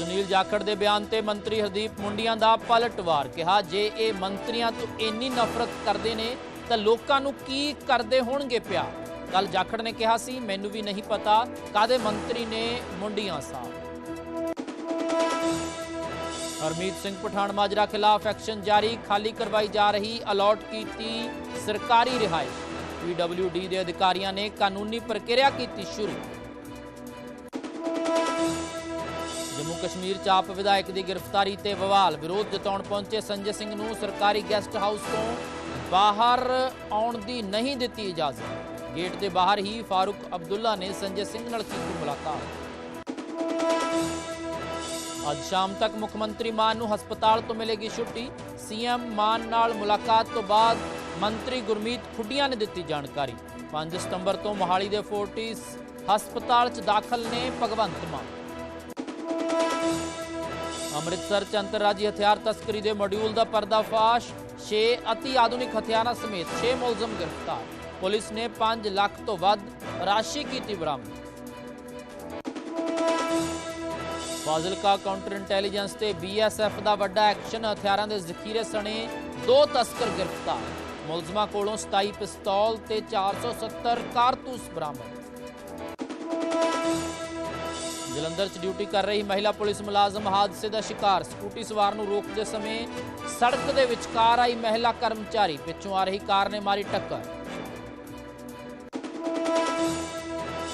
ਸੁਨੀਲ ਜਾਖੜ ਦੇ ਬਿਆਨ ਤੇ ਮੰਤਰੀ ਹਰਦੀਪ ਮੁੰਡੀਆਂ ਦਾ ਪਲਟਵਾਰ ਕਿਹਾ, ਜੇ ਇਹ ਮੰਤਰੀਆਂ ਤੋਂ ਇੰਨੀ ਨਫ਼ਰਤ ਕਰਦੇ ਨੇ, ਤਾਂ ਲੋਕਾਂ ਨੂੰ ਕੀ ਕਰਦੇ ਹੋਣਗੇ ਪਿਆ ਕੱਲ ਜਾਖੜ ਨੇ ਕਿਹਾ ਸੀ, ਮੈਨੂੰ ਵੀ ਨਹੀਂ ਪਤਾ ਕਾਦੇ ਮੰਤਰੀ ਨੇ ਮੁੰਡੀਆਂ ਸਾਹਿਬ ਹਰਮੀਤ ਸਿੰਘ ਪਠਾਨ ਮਾਜਰਾ ਖਿਲਾਫ ਐਕਸ਼ਨ ਜਾਰੀ, ਖਾਲੀ ਕਰਵਾਈ ਜਾ ਰਹੀ, ਅਲਾਟ ਕੀਤੀ ਸਰਕਾਰੀ ਰਿਹਾਇਸ਼। ਪੀਡਬਲਯੂਡੀ ਦੇ ਅਧਿਕਾਰੀਆਂ ਨੇ ਕਾਨੂੰਨੀ ਪ੍ਰਕਿਰਿਆ ਕੀਤੀ ਸ਼ੁਰੂ। ਜੰਮੂ ਕਸ਼ਮੀਰ ਚ ਆਪ ਵਿਧਾਇਕ ਦੀ ਗ੍ਰਿਫਤਾਰੀ ਤੇ ਬਵਾਲ ਵਿਰੋਧ ਜਤਾਉਣ ਪਹੁੰਚੇ ਸੰਜੇ ਸਿੰਘ ਨੂੰ ਸਰਕਾਰੀ ਗੈਸਟ ਹਾਊਸ ਤੋਂ ਬਾਹਰ ਆਉਣ ਦੀ ਨਹੀਂ ਦਿੱਤੀ ਇਜਾਜ਼ਤ। ਗੇਟ ਦੇ ਬਾਹਰ ਹੀ ਫਾਰੂਕ ਅਬਦੁੱਲਾ ਨੇ ਸੰਜੇ ਸਿੰਘ ਨਾਲ ਕੀਤੀ ਮੁਲਾਕਾਤ। ਅੱਜ ਸ਼ਾਮ ਤੱਕ ਮੁੱਖ ਮੰਤਰੀ ਮਾਨ ਨੂੰ ਹਸਪਤਾਲ ਤੋਂ ਮਿਲੇਗੀ ਛੁੱਟੀ। ਸੀਐਮ ਮਾਨ ਨਾਲ ਮੁਲਾਕਾਤ ਤੋਂ ਬਾਅਦ ਮੰਤਰੀ ਗੁਰਮੀਤ ਖੁੱਡੀਆਂ ਨੇ ਦਿੱਤੀ ਜਾਣਕਾਰੀ। 5 ਸਤੰਬਰ ਤੋਂ ਮੋਹਾਲੀ ਦੇ ਫੋਰਟਿਸ ਹਸਪਤਾਲ 'ਚ ਦਾਖਲ ਨੇ ਭਗਵੰਤ ਮਾਨ। ਅੰਮ੍ਰਿਤਸਰ 'ਚ ਅੰਤਰਰਾਜੀ ਹਥਿਆਰ ਤਸਕਰੀ ਦੇ ਮੋਡਿਊਲ ਦਾ ਪਰਦਾਫਾਸ਼। 6 ਅਤੀ ਆਧੁਨਿਕ ਹਥਿਆਰਾਂ ਸਮੇਤ 6 ਮੁਲਜ਼ਮ ਗ੍ਰਿਫਤਾਰ। ਪੁਲਿਸ ਨੇ 5 ਲੱਖ ਤੋਂ ਵੱਧ ਰਾਸ਼ੀ ਕੀਤੀ ਬਰਾਮਦ। ਫਾਜ਼ਿਲਕਾ ਕਾਊਂਟਰ ਇੰਟੈਲੀਜੈਂਸ ਤੇ ਬੀਐਸਐਫ ਦਾ ਵੱਡਾ ਐਕਸ਼ਨ, ਹਥਿਆਰਾਂ ਦੇ ਜ਼ਖੀਰੇ ਸਣੇ ਦੋ ਤਸਕਰ ਗ੍ਰਿਫਤਾਰ। ਮੁਲਜ਼ਮਾਂ ਕੋਲੋਂ 27 ਪਿਸਤੌਲ ਤੇ 470 ਕਾਰਤੂਸ ਬਰਾਮਦ। ਜਲੰਧਰ 'ਚ ਡਿਊਟੀ ਕਰ ਰਹੀ ਮਹਿਲਾ ਪੁਲਿਸ ਮੁਲਾਜ਼ਮ ਹਾਦਸੇ ਦਾ ਸ਼ਿਕਾਰ। ਸਕੂਟੀ ਸਵਾਰ ਨੂੰ ਰੋਕਦੇ ਸਮੇਂ ਸੜਕ ਦੇ ਵਿਚਕਾਰ ਆਈ ਮਹਿਲਾ ਕਰਮਚਾਰੀ। ਪਿੱਛੋਂ ਆ ਰਹੀ ਕਾਰ ਨੇ ਮਾਰੀ ਟੱਕਰ।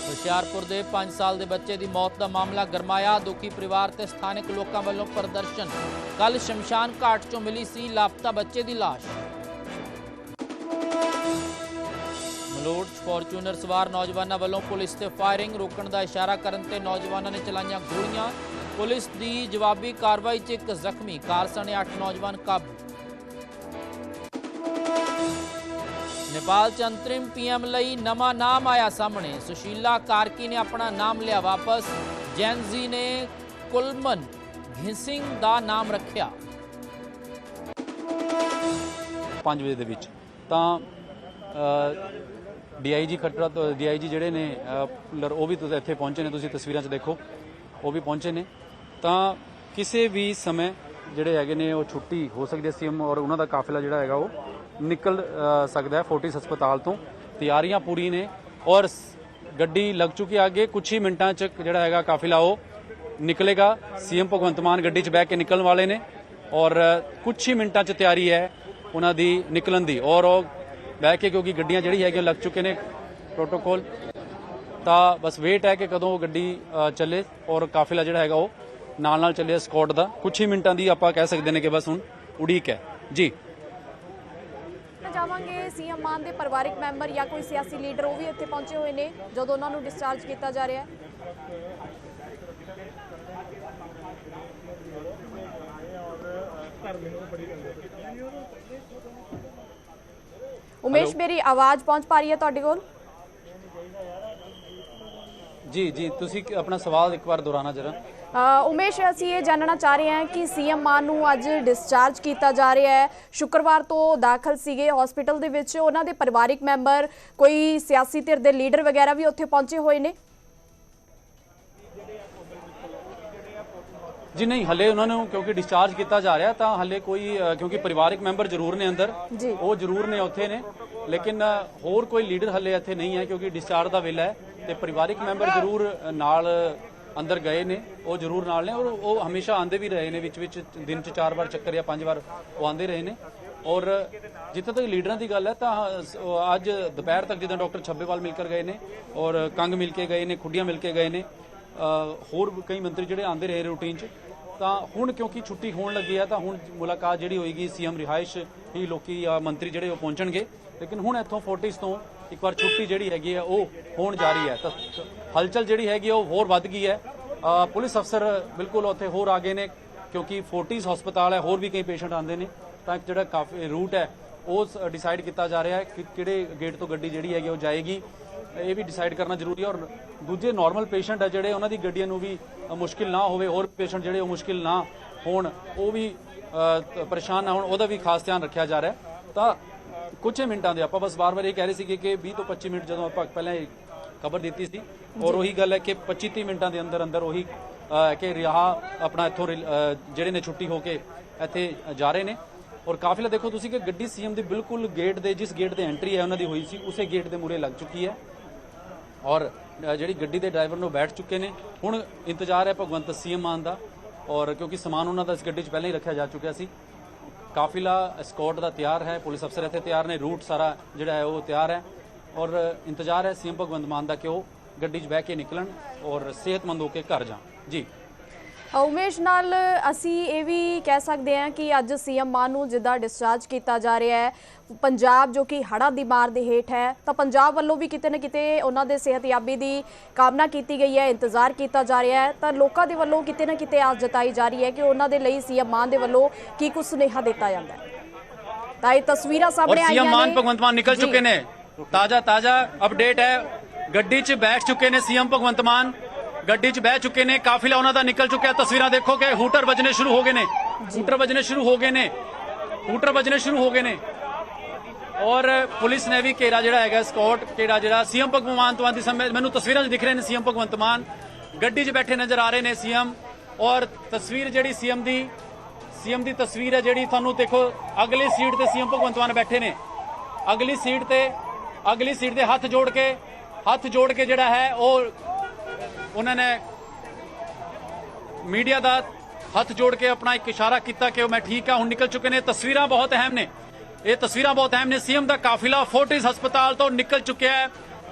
ਹੁਸ਼ਿਆਰਪੁਰ ਦੇ 5 ਸਾਲ ਦੇ ਬੱਚੇ ਦੀ ਮੌਤ ਦਾ ਮਾਮਲਾ ਗਰਮਾਇਆ। ਦੁਖੀ ਪਰਿਵਾਰ ਤੇ ਸਥਾਨਕ ਲੋਕਾਂ ਵੱਲੋਂ ਪ੍ਰਦਰਸ਼ਨ। ਕੱਲ ਸ਼ਮਸ਼ਾਨ ਘਾਟ 'ਚੋਂ ਮਿਲੀ ਸੀ ਲਾਪਤਾ ਬੱਚੇ ਦੀ ਲਾਸ਼। ਮਲੋਟ 'ਚ ਫੋਰਚੂਨਰ ਸਵਾਰ ਨੌਜਵਾਨਾਂ ਵੱਲੋਂ ਪੁਲਿਸ ਤੇ ਫਾਇਰਿੰਗ, ਰੋਕਣ ਦਾ ਇਸ਼ਾਰਾ ਕਰਨ ਤੇ ਨੌਜਵਾਨਾਂ ਨੇ ਚਲਾਈਆਂ ਗੋਲੀਆਂ। ਪੁਲਿਸ ਦੀ ਜਵਾਬੀ ਕਾਰਵਾਈ 'ਚ ਇੱਕ ਜ਼ਖਮੀ, ਕਾਰ ਸਣੇ 8 ਨੌਜਵਾਨ ਕਾਬੂ। ਨੇਪਾਲ 'ਚ ਅੰਤਰਿਮ ਪੀਐਮ ਲਈ ਨਵਾਂ ਨਾਮ ਆਇਆ ਸਾਹਮਣੇ। ਸੁਸ਼ੀਲਾ ਕਾਰਕੀ ਨੇ ਆਪਣਾ ਨਾਮ ਲਿਆ ਵਾਪਸ। ਜੈਨਜ਼ੀ ਨੇ ਕੁਲਮਨ ਘਿਸਿੰਗ ਦਾ ਨਾਮ ਰੱਖਿਆ। 5 ਵਜੇ ਦੇ ਵਿੱਚ ਤਾਂ ਡੀਆਈਜੀ ਖੱਟੜਾ ਤੋਂ ਡੀਆਈਜੀ ਜਿਹੜੇ ਨੇ ਅ, ਉਹ ਵੀ ਇੱਥੇ ਪਹੁੰਚੇ ਨੇ ਤੁਸੀਂ ਤਸਵੀਰਾਂ 'ਚ ਦੇਖੋ ਉਹ ਵੀ ਪਹੁੰਚੇ ਨੇ। ਤਾਂ ਕਿਸੇ ਵੀ ਸਮੇਂ ਜਿਹੜੇ ਹੈਗੇ ਨੇ ਉਹ ਛੁੱਟੀ ਹੋ ਸਕਦੀ ਹੈ ਸੀਐਮ ਔਰ ਉਹਨਾਂ ਦਾ ਕਾਫਿਲਾ ਜਿਹੜਾ ਹੈਗਾ ਉਹ ਨਿਕਲ ਸਕਦਾ ਹੈ ਫੋਰਟਿਸ ਹਸਪਤਾਲ ਤੋਂ। ਤਿਆਰੀਆਂ ਪੂਰੀ ਨੇ ਔਰ ਗੱਡੀ ਲੱਗ ਚੁੱਕੀ ਅੱਗੇ। ਕੁਝ ਹੀ ਮਿੰਟਾਂ 'ਚ ਜਿਹੜਾ ਹੈਗਾ ਕਾਫਿਲਾ ਉਹ ਨਿਕਲੇਗਾ। ਸੀਐਮ ਭਗਵੰਤ ਮਾਨ ਗੱਡੀ 'ਚ ਬਹਿ ਕੇ ਨਿਕਲਣ ਵਾਲੇ ਨੇ ਔਰ ਕੁਝ ਹੀ ਮਿੰਟਾਂ 'ਚ ਤਿਆਰੀ ਹੈ ਉਹਨਾਂ ਦੀ ਨਿਕਲਣ ਦੀ। ਔਰ ਉਹ ਬਹਿ ਕੇ ਕਿਉਂਕਿ ਗੱਡੀਆਂ ਜਿਹੜੀ ਹੈਗੀਆਂ ਲੱਗ ਚੁੱਕੇ ਨੇ ਪ੍ਰੋਟੋਕੋਲ ਤਾਂ ਬਸ ਵੇਟ ਹੈ ਕਿ ਕਦੋਂ ਉਹ ਗੱਡੀ ਚੱਲੇ ਔਰ ਕਾਫਿਲਾ ਜਿਹੜਾ ਹੈਗਾ ਉਹ ਨਾਲ ਨਾਲ ਚੱਲੇ ਸਕਾਟ ਦਾ। ਕੁਝ ਹੀ ਮਿੰਟਾਂ ਦੀ ਆਪਾਂ ਕਹਿ ਸਕਦੇ ਨੇ ਕਿ ਬਸ ਹੁਣ ਉਡੀਕ ਹੈ। ਜੀ। ਜਾਵਾਂਗੇ ਸੀਐਮ ਮਾਨ ਦੇ ਪਰਿਵਾਰਕ ਮੈਂਬਰ ਜਾਂ ਕੋਈ ਸਿਆਸੀ ਲੀਡਰ, ਉਹ ਵੀ ਇੱਥੇ ਪਹੁੰਚੇ ਹੋਏ ਨੇ ਜਦੋਂ ਉਹਨਾਂ ਨੂੰ ਡਿਸਚਾਰਜ ਕੀਤਾ ਜਾ ਰਿਹਾ ਹੈ। ਉਮੇਸ਼ ਮੇਰੀ ਆਵਾਜ਼ ਪਹੁੰਚ ਪਾ ਰਹੀ ਹੈ ਤੁਹਾਡੇ ਕੋਲ? ਜੀ ਜੀ ਤੁਸੀਂ ਆਪਣਾ ਸਵਾਲ ਇੱਕ ਵਾਰ ਦੁਹਰਾਣਾ ਜਰਾ। ਉਮੇਸ਼ ਅਸੀਂ ਇਹ ਜਾਣਨਾ ਚਾਹ ਰਹੇ ਹਾਂ ਕਿ ਸੀਐਮ ਮਾਨ ਨੂੰ ਅੱਜ ਡਿਸਚਾਰਜ ਕੀਤਾ ਜਾ ਰਿਹਾ ਹੈ। ਸ਼ੁੱਕਰਵਾਰ ਤੋਂ ਦਾਖਲ ਸੀਗੇ ਹਸਪੀਟਲ ਦੇ ਵਿੱਚ। ਉਹਨਾਂ ਦੇ ਪਰਿਵਾਰਕ ਮੈਂਬਰ ਕੋਈ ਸਿਆਸੀ ਧਿਰ ਦੇ ਲੀਡਰ ਵਗੈਰਾ ਵੀ ਉੱਥੇ ਪਹੁੰਚੇ ਹੋਏ ਨੇ। ਜੀ ਨਹੀਂ ਹਲੇ ਉਹਨਾਂ ਨੂੰ ਕਿਉਂਕਿ ਡਿਸਚਾਰਜ ਕੀਤਾ ਜਾ ਰਿਹਾ ਤਾਂ ਹਲੇ ਕੋਈ ਕਿਉਂਕਿ ਪਰਿਵਾਰਕ ਮੈਂਬਰ ਜ਼ਰੂਰ ਨੇ ਅੰਦਰ। ਉਹ ਜ਼ਰੂਰ ਨੇ ਉੱਥੇ ਨੇ ਲੇਕਿਨ ਹੋਰ ਕੋਈ ਲੀਡਰ ਹਲੇ ਇੱਥੇ ਨਹੀਂ ਹੈ ਕਿਉਂਕਿ ਡਿਸਚਾਰਜ ਦਾ ਵੇਲਾ ਹੈ ਤੇ ਪਰਿਵਾਰਕ ਮੈਂਬਰ ਜ਼ਰੂਰ ਨਾਲ ਅੰਦਰ ਗਏ ਨੇ ਉਹ ਜ਼ਰੂਰ ਨਾਲ ਨੇ ਔਰ ਉਹ ਹਮੇਸ਼ਾ ਆਂਦੇ ਵੀ ਰਹੇ ਨੇ ਵਿੱਚ ਵਿੱਚ ਦਿਨ ਚ ਚਾਰ ਵਾਰ ਚੱਕਰ ਜਾਂ ਪੰਜ ਵਾਰ ਉਹ ਆਂਦੇ ਰਹੇ ਨੇ ਔਰ ਜਿੱਥੇ ਤੱਕ ਲੀਡਰਾਂ ਦੀ ਗੱਲ ਹੈ ਤਾਂ ਅੱਜ ਦੁਪਹਿਰ ਤੱਕ ਜਦੋਂ ਡਾਕਟਰ ਛੱਬੇਵਾਲ ਮਿਲ ਕਰ ਗਏ ਨੇ ਔਰ ਕੰਗ ਮਿਲ ਕੇ ਗਏ ਨੇ ਖੁੱਡੀਆਂ ਮਿਲ ਕੇ ਗਏ ਨੇ ਹੋਰ ਕਈ ਮੰਤਰੀ ਜਿਹੜੇ ਆਂਦੇ ਰਹੇ ਰੂਟੀਨ 'ਚ ਤਾਂ ਹੁਣ ਕਿਉਂਕਿ ਛੁੱਟੀ ਹੋਣ ਲੱਗੀ ਹੈ ਤਾਂ ਹੁਣ ਮੁਲਾਕਾਤ ਜਿਹੜੀ ਹੋਏਗੀ ਸੀਐਮ ਰਿਹਾਇਸ਼ ਹੀ ਲੋਕੀ ਮੰਤਰੀ ਜਿਹੜੇ ਉਹ ਪਹੁੰਚਣਗੇ। ਲੇਕਿਨ ਹੁਣ ਇੱਥੋਂ ਫੋਰਟਿਸ ਤੋਂ ਇੱਕ ਵਾਰ ਛੁੱਟੀ ਜਿਹੜੀ ਹੈਗੀ ਹੈ ਉਹ ਹੋਣ ਜਾ ਰਹੀ ਹੈ। ਤਾਂ ਹਲਚਲ ਜਿਹੜੀ ਹੈਗੀ ਹੈ ਉਹ ਹੋਰ ਵੱਧ ਗਈ ਹੈ। ਪੁਲਿਸ ਅਫਸਰ ਬਿਲਕੁਲ ਉੱਥੇ ਹੋਰ ਆ ਗਏ ਨੇ, ਕਿਉਂਕਿ ਫੋਰਟਿਸ ਹਸਪਤਾਲ ਹੈ, ਹੋਰ ਵੀ ਕਈ ਪੇਸ਼ੈਂਟ ਆਉਂਦੇ ਨੇ। ਤਾਂ ਜਿਹੜਾ ਕਾਫੀ ਰੂਟ ਹੈ, ਉਹ ਡਿਸਾਈਡ ਕੀਤਾ ਜਾ ਰਿਹਾ ਹੈ ਕਿ ਕਿਹੜੇ ਗੇਟ ਤੋਂ ਗੱਡੀ ਜਿਹੜੀ ਹੈਗੀ ਉਹ ਜਾਏਗੀ। ਇਹ ਵੀ ਡਿਸਾਈਡ ਕਰਨਾ ਜ਼ਰੂਰੀ ਹੈ ਔਰ ਦੂਜੇ ਨਾਰਮਲ ਪੇਸ਼ੈਂਟ ਹੈ ਜਿਹੜੇ ਉਹਨਾਂ ਦੀ ਗੱਡੀਆਂ ਨੂੰ ਵੀ ਮੁਸ਼ਕਿਲ ਨਾ ਹੋਵੇ ਹੋਰ ਪੇਸ਼ੈਂਟ ਜਿਹੜੇ ਉਹ ਮੁਸ਼ਕਿਲ ਨਾ ਹੋਣ ਉਹ ਵੀ ਪਰੇਸ਼ਾਨ ਨਾ ਹੋਣ ਉਹਦਾ ਵੀ ਖਾਸ ਧਿਆਨ ਰੱਖਿਆ ਜਾ ਰਿਹਾ। ਤਾਂ ਕੁਝ ਮਿੰਟਾਂ ਦੇ ਆਪਾਂ ਬਸ ਵਾਰ-ਵਾਰ ਇਹ ਕਹਿ ਰਹੇ ਸੀਗੇ ਕਿ 20 ਤੋਂ 25 ਮਿੰਟ ਜਦੋਂ ਆਪਾਂ ਪਹਿਲਾਂ ਖਬਰ ਦਿੱਤੀ ਸੀ ਔਰ ਉਹੀ ਗੱਲ ਹੈ ਕਿ 25 30 ਮਿੰਟਾਂ ਦੇ ਅੰਦਰ ਅੰਦਰ ਉਹੀ ਕਿ ਰਿਹਾ ਆਪਣਾ ਇੱਥੋਂ ਜਿਹੜੇ ਨੇ ਛੁੱਟੀ ਹੋ ਕੇ ਇੱਥੇ ਜਾ ਰਹੇ ਨੇ। ਔਰ ਕਾਫਿਲਾ ਦੇਖੋ ਤੁਸੀਂ ਕਿ ਗੱਡੀ ਸੀਐਮ ਦੀ ਬਿਲਕੁਲ ਗੇਟ ਦੇ ਜਿਸ ਗੇਟ ਤੇ ਐਂਟਰੀ ਹੈ ਉਹਨਾਂ ਦੀ ਹੋਈ ਸੀ ਉਸੇ ਗੇਟ ਦੇ ਮੂਹਰੇ ਲੱਗ ਚੁੱਕੀ ਹੈ। ਔਰ ਜਿਹੜੀ ਗੱਡੀ ਦੇ ਡਰਾਈਵਰ ਨੂੰ ਬੈਠ ਚੁੱਕੇ ਨੇ। ਹੁਣ ਇੰਤਜ਼ਾਰ ਹੈ ਭਗਵੰਤ ਸੀਐਮ ਮਾਨ ਦਾ। ਔਰ ਕਿਉਂਕਿ ਸਮਾਨ ਉਹਨਾਂ ਦਾ ਇਸ ਗੱਡੀ 'ਚ ਪਹਿਲਾਂ ਹੀ ਰੱਖਿਆ ਜਾ ਚੁੱਕਿਆ ਸੀ। ਕਾਫਿਲਾ ਐਸਕੌਰਟ ਦਾ ਤਿਆਰ ਹੈ, ਪੁਲਿਸ ਅਫਸਰ ਇੱਥੇ ਤਿਆਰ ਨੇ, ਰੂਟ ਸਾਰਾ ਜਿਹੜਾ ਹੈ ਉਹ ਤਿਆਰ ਹੈ। ਔਰ ਇੰਤਜ਼ਾਰ ਹੈ ਸੀਐਮ ਭਗਵੰਤ ਮਾਨ ਦਾ ਕਿ ਉਹ ਗੱਡੀ 'ਚ ਬਹਿ ਕੇ ਨਿਕਲਣ ਔਰ ਸਿਹਤਮੰਦ ਹੋ ਕੇ ਘਰ ਜਾਣ। ਜੀ। ਉਮੇਸ਼ ਨਾਲ ਅਸੀਂ ਇਹ ਵੀ ਕਹਿ ਸਕਦੇ ਹਾਂ ਕਿ ਅੱਜ ਸੀਐਮ ਮਾਨ ਨੂੰ ਜਿੱਦਾਂ ਡਿਸਚਾਰਜ ਕੀਤਾ ਜਾ ਰਿਹਾ ਹੈ ਪੰਜਾਬ ਜੋ ਕਿ ਹੜ੍ਹਾਂ ਦੀ ਮਾਰ ਦੇ ਹੇਠ ਹੈ ਤਾਂ ਪੰਜਾਬ ਵੱਲੋਂ ਵੀ ਕਿਤੇ ਨਾ ਕਿਤੇ ਉਹਨਾਂ ਦੇ ਸਿਹਤਯਾਬੀ ਦੀ ਕਾਮਨਾ ਕੀਤੀ ਗਈ ਹੈ ਇੰਤਜ਼ਾਰ ਕੀਤਾ ਜਾ ਰਿਹਾ ਹੈ ਤਾਂ ਲੋਕਾਂ ਦੇ ਵੱਲੋਂ ਕਿਤੇ ਨਾ ਕਿਤੇ ਆਸ ਜਤਾਈ ਜਾ ਰਹੀ ਹੈ ਕਿ ਉਹਨਾਂ ਦੇ ਲਈ ਸੀਐਮ ਮਾਨ ਦੇ ਵੱਲੋਂ ਕੀ ਕੁਝ ਸੁਨੇਹਾ ਦਿੱਤਾ ਜਾਂਦਾ ਹੈ ਤਾਂ ਇਹ ਤਸਵੀਰਾਂ ਸਾਹਮਣੇ ਆਈਆਂ ਸੀਐਮ ਮਾਨ। ਭਗਵੰਤ ਮਾਨ ਨਿਕਲ। ਚੁੱਕੇ ਨੇ ਤਾਜ਼ਾ ਤਾਜ਼ਾ ਅਪਡੇਟ ਹੈ ਗੱਡੀ 'ਚ ਬੈਠ ਚੁੱਕੇ ਨੇ ਸੀਐਮ ਭਗਵੰਤ ਮਾਨ ਗੱਡੀ 'ਚ ਬਹਿ ਚੁੱਕੇ ਨੇ, ਕਾਫਿਲਾ ਉਹਨਾਂ ਦਾ ਨਿਕਲ ਚੁੱਕਿਆ, ਤਸਵੀਰਾਂ ਦੇਖੋ ਕਿ ਹੂਟਰ ਵੱਜਣੇ ਸ਼ੁਰੂ ਹੋ ਗਏ ਨੇ, ਹੂਟਰ ਵੱਜਣੇ ਸ਼ੁਰੂ ਹੋ ਗਏ ਨੇ, ਹੂਟਰ ਵੱਜਣੇ ਸ਼ੁਰੂ ਹੋ ਗਏ ਨੇ। ਔਰ ਪੁਲਿਸ ਨੇ ਵੀ ਘੇਰਾ ਜਿਹੜਾ ਹੈਗਾ, ਸਕਾਟ ਘੇਰਾ ਜਿਹੜਾ, ਸੀਐਮ ਭਗਵੰਤ ਮਾਨ ਤੋਂ ਸਮੇਂ ਮੈਨੂੰ ਤਸਵੀਰਾਂ 'ਚ ਦਿਖ ਰਹੇ ਨੇ ਸੀਐਮ ਭਗਵੰਤ ਮਾਨ। ਗੱਡੀ 'ਚ ਬੈਠੇ ਨਜ਼ਰ ਆ ਰਹੇ ਨੇ ਸੀਐਮ। ਔਰ ਤਸਵੀਰ ਜਿਹੜੀ ਸੀਐਮ ਦੀ ਸੀਐਮ ਦੀ ਤਸਵੀਰ ਹੈ ਜਿਹੜੀ ਤੁਹਾਨੂੰ ਦੇਖੋ, ਅਗਲੀ ਸੀਟ ਤੇ ਸੀਐਮ ਭਗਵੰਤ ਮਾਨ ਬੈਠੇ ਨੇ। ਅਗਲੀ ਸੀਟ ਤੇ, ਅਗਲੀ ਸੀਟ ਤੇ ਹੱਥ ਜੋੜ ਕੇ, ਹੱਥ ਜੋੜ ਕੇ ਜਿਹੜਾ ਹੈ, ਉਹ ਉਹਨਾਂ ਨੇ ਮੀਡੀਆ ਦਾ ਹੱਥ ਜੋੜ ਕੇ ਆਪਣਾ ਇੱਕ ਇਸ਼ਾਰਾ ਕੀਤਾ ਕਿ ਉਹ ਮੈਂ ਠੀਕ ਹਾਂ, ਹੁਣ ਨਿਕਲ ਚੁੱਕੇ ਨੇ। ਤਸਵੀਰਾਂ ਬਹੁਤ ਅਹਿਮ ਨੇ। ਇਹ ਤਸਵੀਰਾਂ ਬਹੁਤ ਅਹਿਮ ਨੇ। ਸੀਐਮ ਦਾ ਕਾਫਿਲਾ ਫੋਰਟਿਸ ਹਸਪਤਾਲ ਤੋਂ ਨਿਕਲ ਚੁੱਕਿਆ ਹੈ।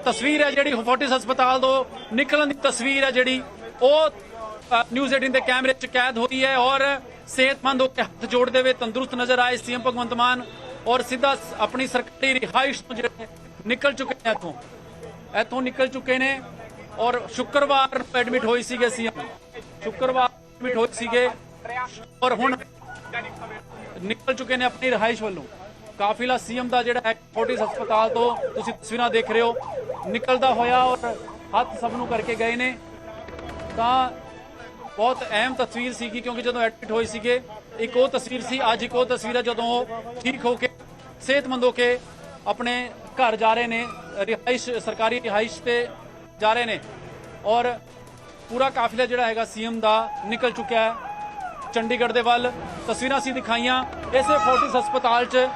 ਤਸਵੀਰ ਹੈ ਜਿਹੜੀ, ਫੋਰਟਿਸ ਹਸਪਤਾਲ ਤੋਂ ਨਿਕਲਣ ਦੀ ਤਸਵੀਰ ਹੈ ਜਿਹੜੀ। ਉਹ ਨਿਊਜ਼ 18 ਦੇ ਕੈਮਰੇ 'ਚ ਕੈਦ ਹੋਈ ਹੈ ਔਰ ਸਿਹਤਮੰਦ ਹੋ ਕੇ ਹੱਥ ਜੋੜਦੇ ਹੋਏ ਤੰਦਰੁਸਤ ਨਜ਼ਰ ਆਏ ਸੀਐਮ ਭਗਵੰਤ ਮਾਨ ਔਰ ਸਿੱਧਾ ਆਪਣੀ ਸਰਕਾਰੀ ਰਿਹਾਇਸ਼ ਤੋਂ ਜਿਹੜੇ ਨਿਕਲ ਚੁੱਕੇ ਨੇ, ਇੱਥੋਂ। ਇੱਥੋਂ ਨਿਕਲ ਚੁੱਕੇ ਨੇ। ਔਰ ਸ਼ੁੱਕਰਵਾਰ ਨੂੰ ਐਡਮਿਟ ਹੋਈ ਸੀਗੇ ਸੀਐਮ ਸ਼ੁੱਕਰਵਾਰ ਐਡਮਿਟ ਹੋਏ ਸੀਗੇ ਔਰ ਹੁਣ ਨਿਕਲ ਚੁੱਕੇ ਨੇ ਆਪਣੀ ਰਿਹਾਇਸ਼ ਵੱਲੋਂ। ਕਾਫਿਲਾ ਸੀਐਮ ਦਾ ਜਿਹੜਾ ਹੈ ਫੋਰਟਿਸ ਹਸਪਤਾਲ ਤੋਂ ਤੁਸੀਂ ਤਸਵੀਰਾਂ ਦੇਖ ਰਹੇ ਹੋ। ਨਿਕਲਦਾ ਹੋਇਆ ਔਰ ਹੱਥ ਸਭ ਨੂੰ ਕਰਕੇ ਗਏ ਨੇ। ਤਾਂ ਬਹੁਤ ਅਹਿਮ ਤਸਵੀਰ ਸੀਗੀ ਕਿਉਂਕਿ ਜਦੋਂ ਐਡਮਿਟ ਹੋਏ ਸੀਗੇ, ਇੱਕ ਉਹ ਤਸਵੀਰ ਸੀ, ਅੱਜ ਇੱਕ ਉਹ ਤਸਵੀਰ ਹੈ ਜਦੋਂ ਠੀਕ ਹੋ ਕੇ, ਸਿਹਤਮੰਦ ਹੋ ਕੇ ਆਪਣੇ ਘਰ ਜਾ ਰਹੇ ਨੇ। ਰਿਹਾਇਸ਼, ਸਰਕਾਰੀ ਰਿਹਾਇਸ਼ ਤੇ ਜਾ ਰਹੇ ਨੇ। ਔਰ ਪੂਰਾ ਕਾਫਿਲਾ ਜਿਹੜਾ ਹੈਗਾ ਸੀਐਮ ਦਾ ਨਿਕਲ ਚੁੱਕਿਆ ਹੈ। ਚੰਡੀਗੜ੍ਹ ਦੇ ਵੱਲ ਤਸਵੀਰਾਂ ਸੀ ਦਿਖਾਈਆਂ। ਇਸੇ ਫੋਰਟਿਸ ਹਸਪਤਾਲ 'ਚ,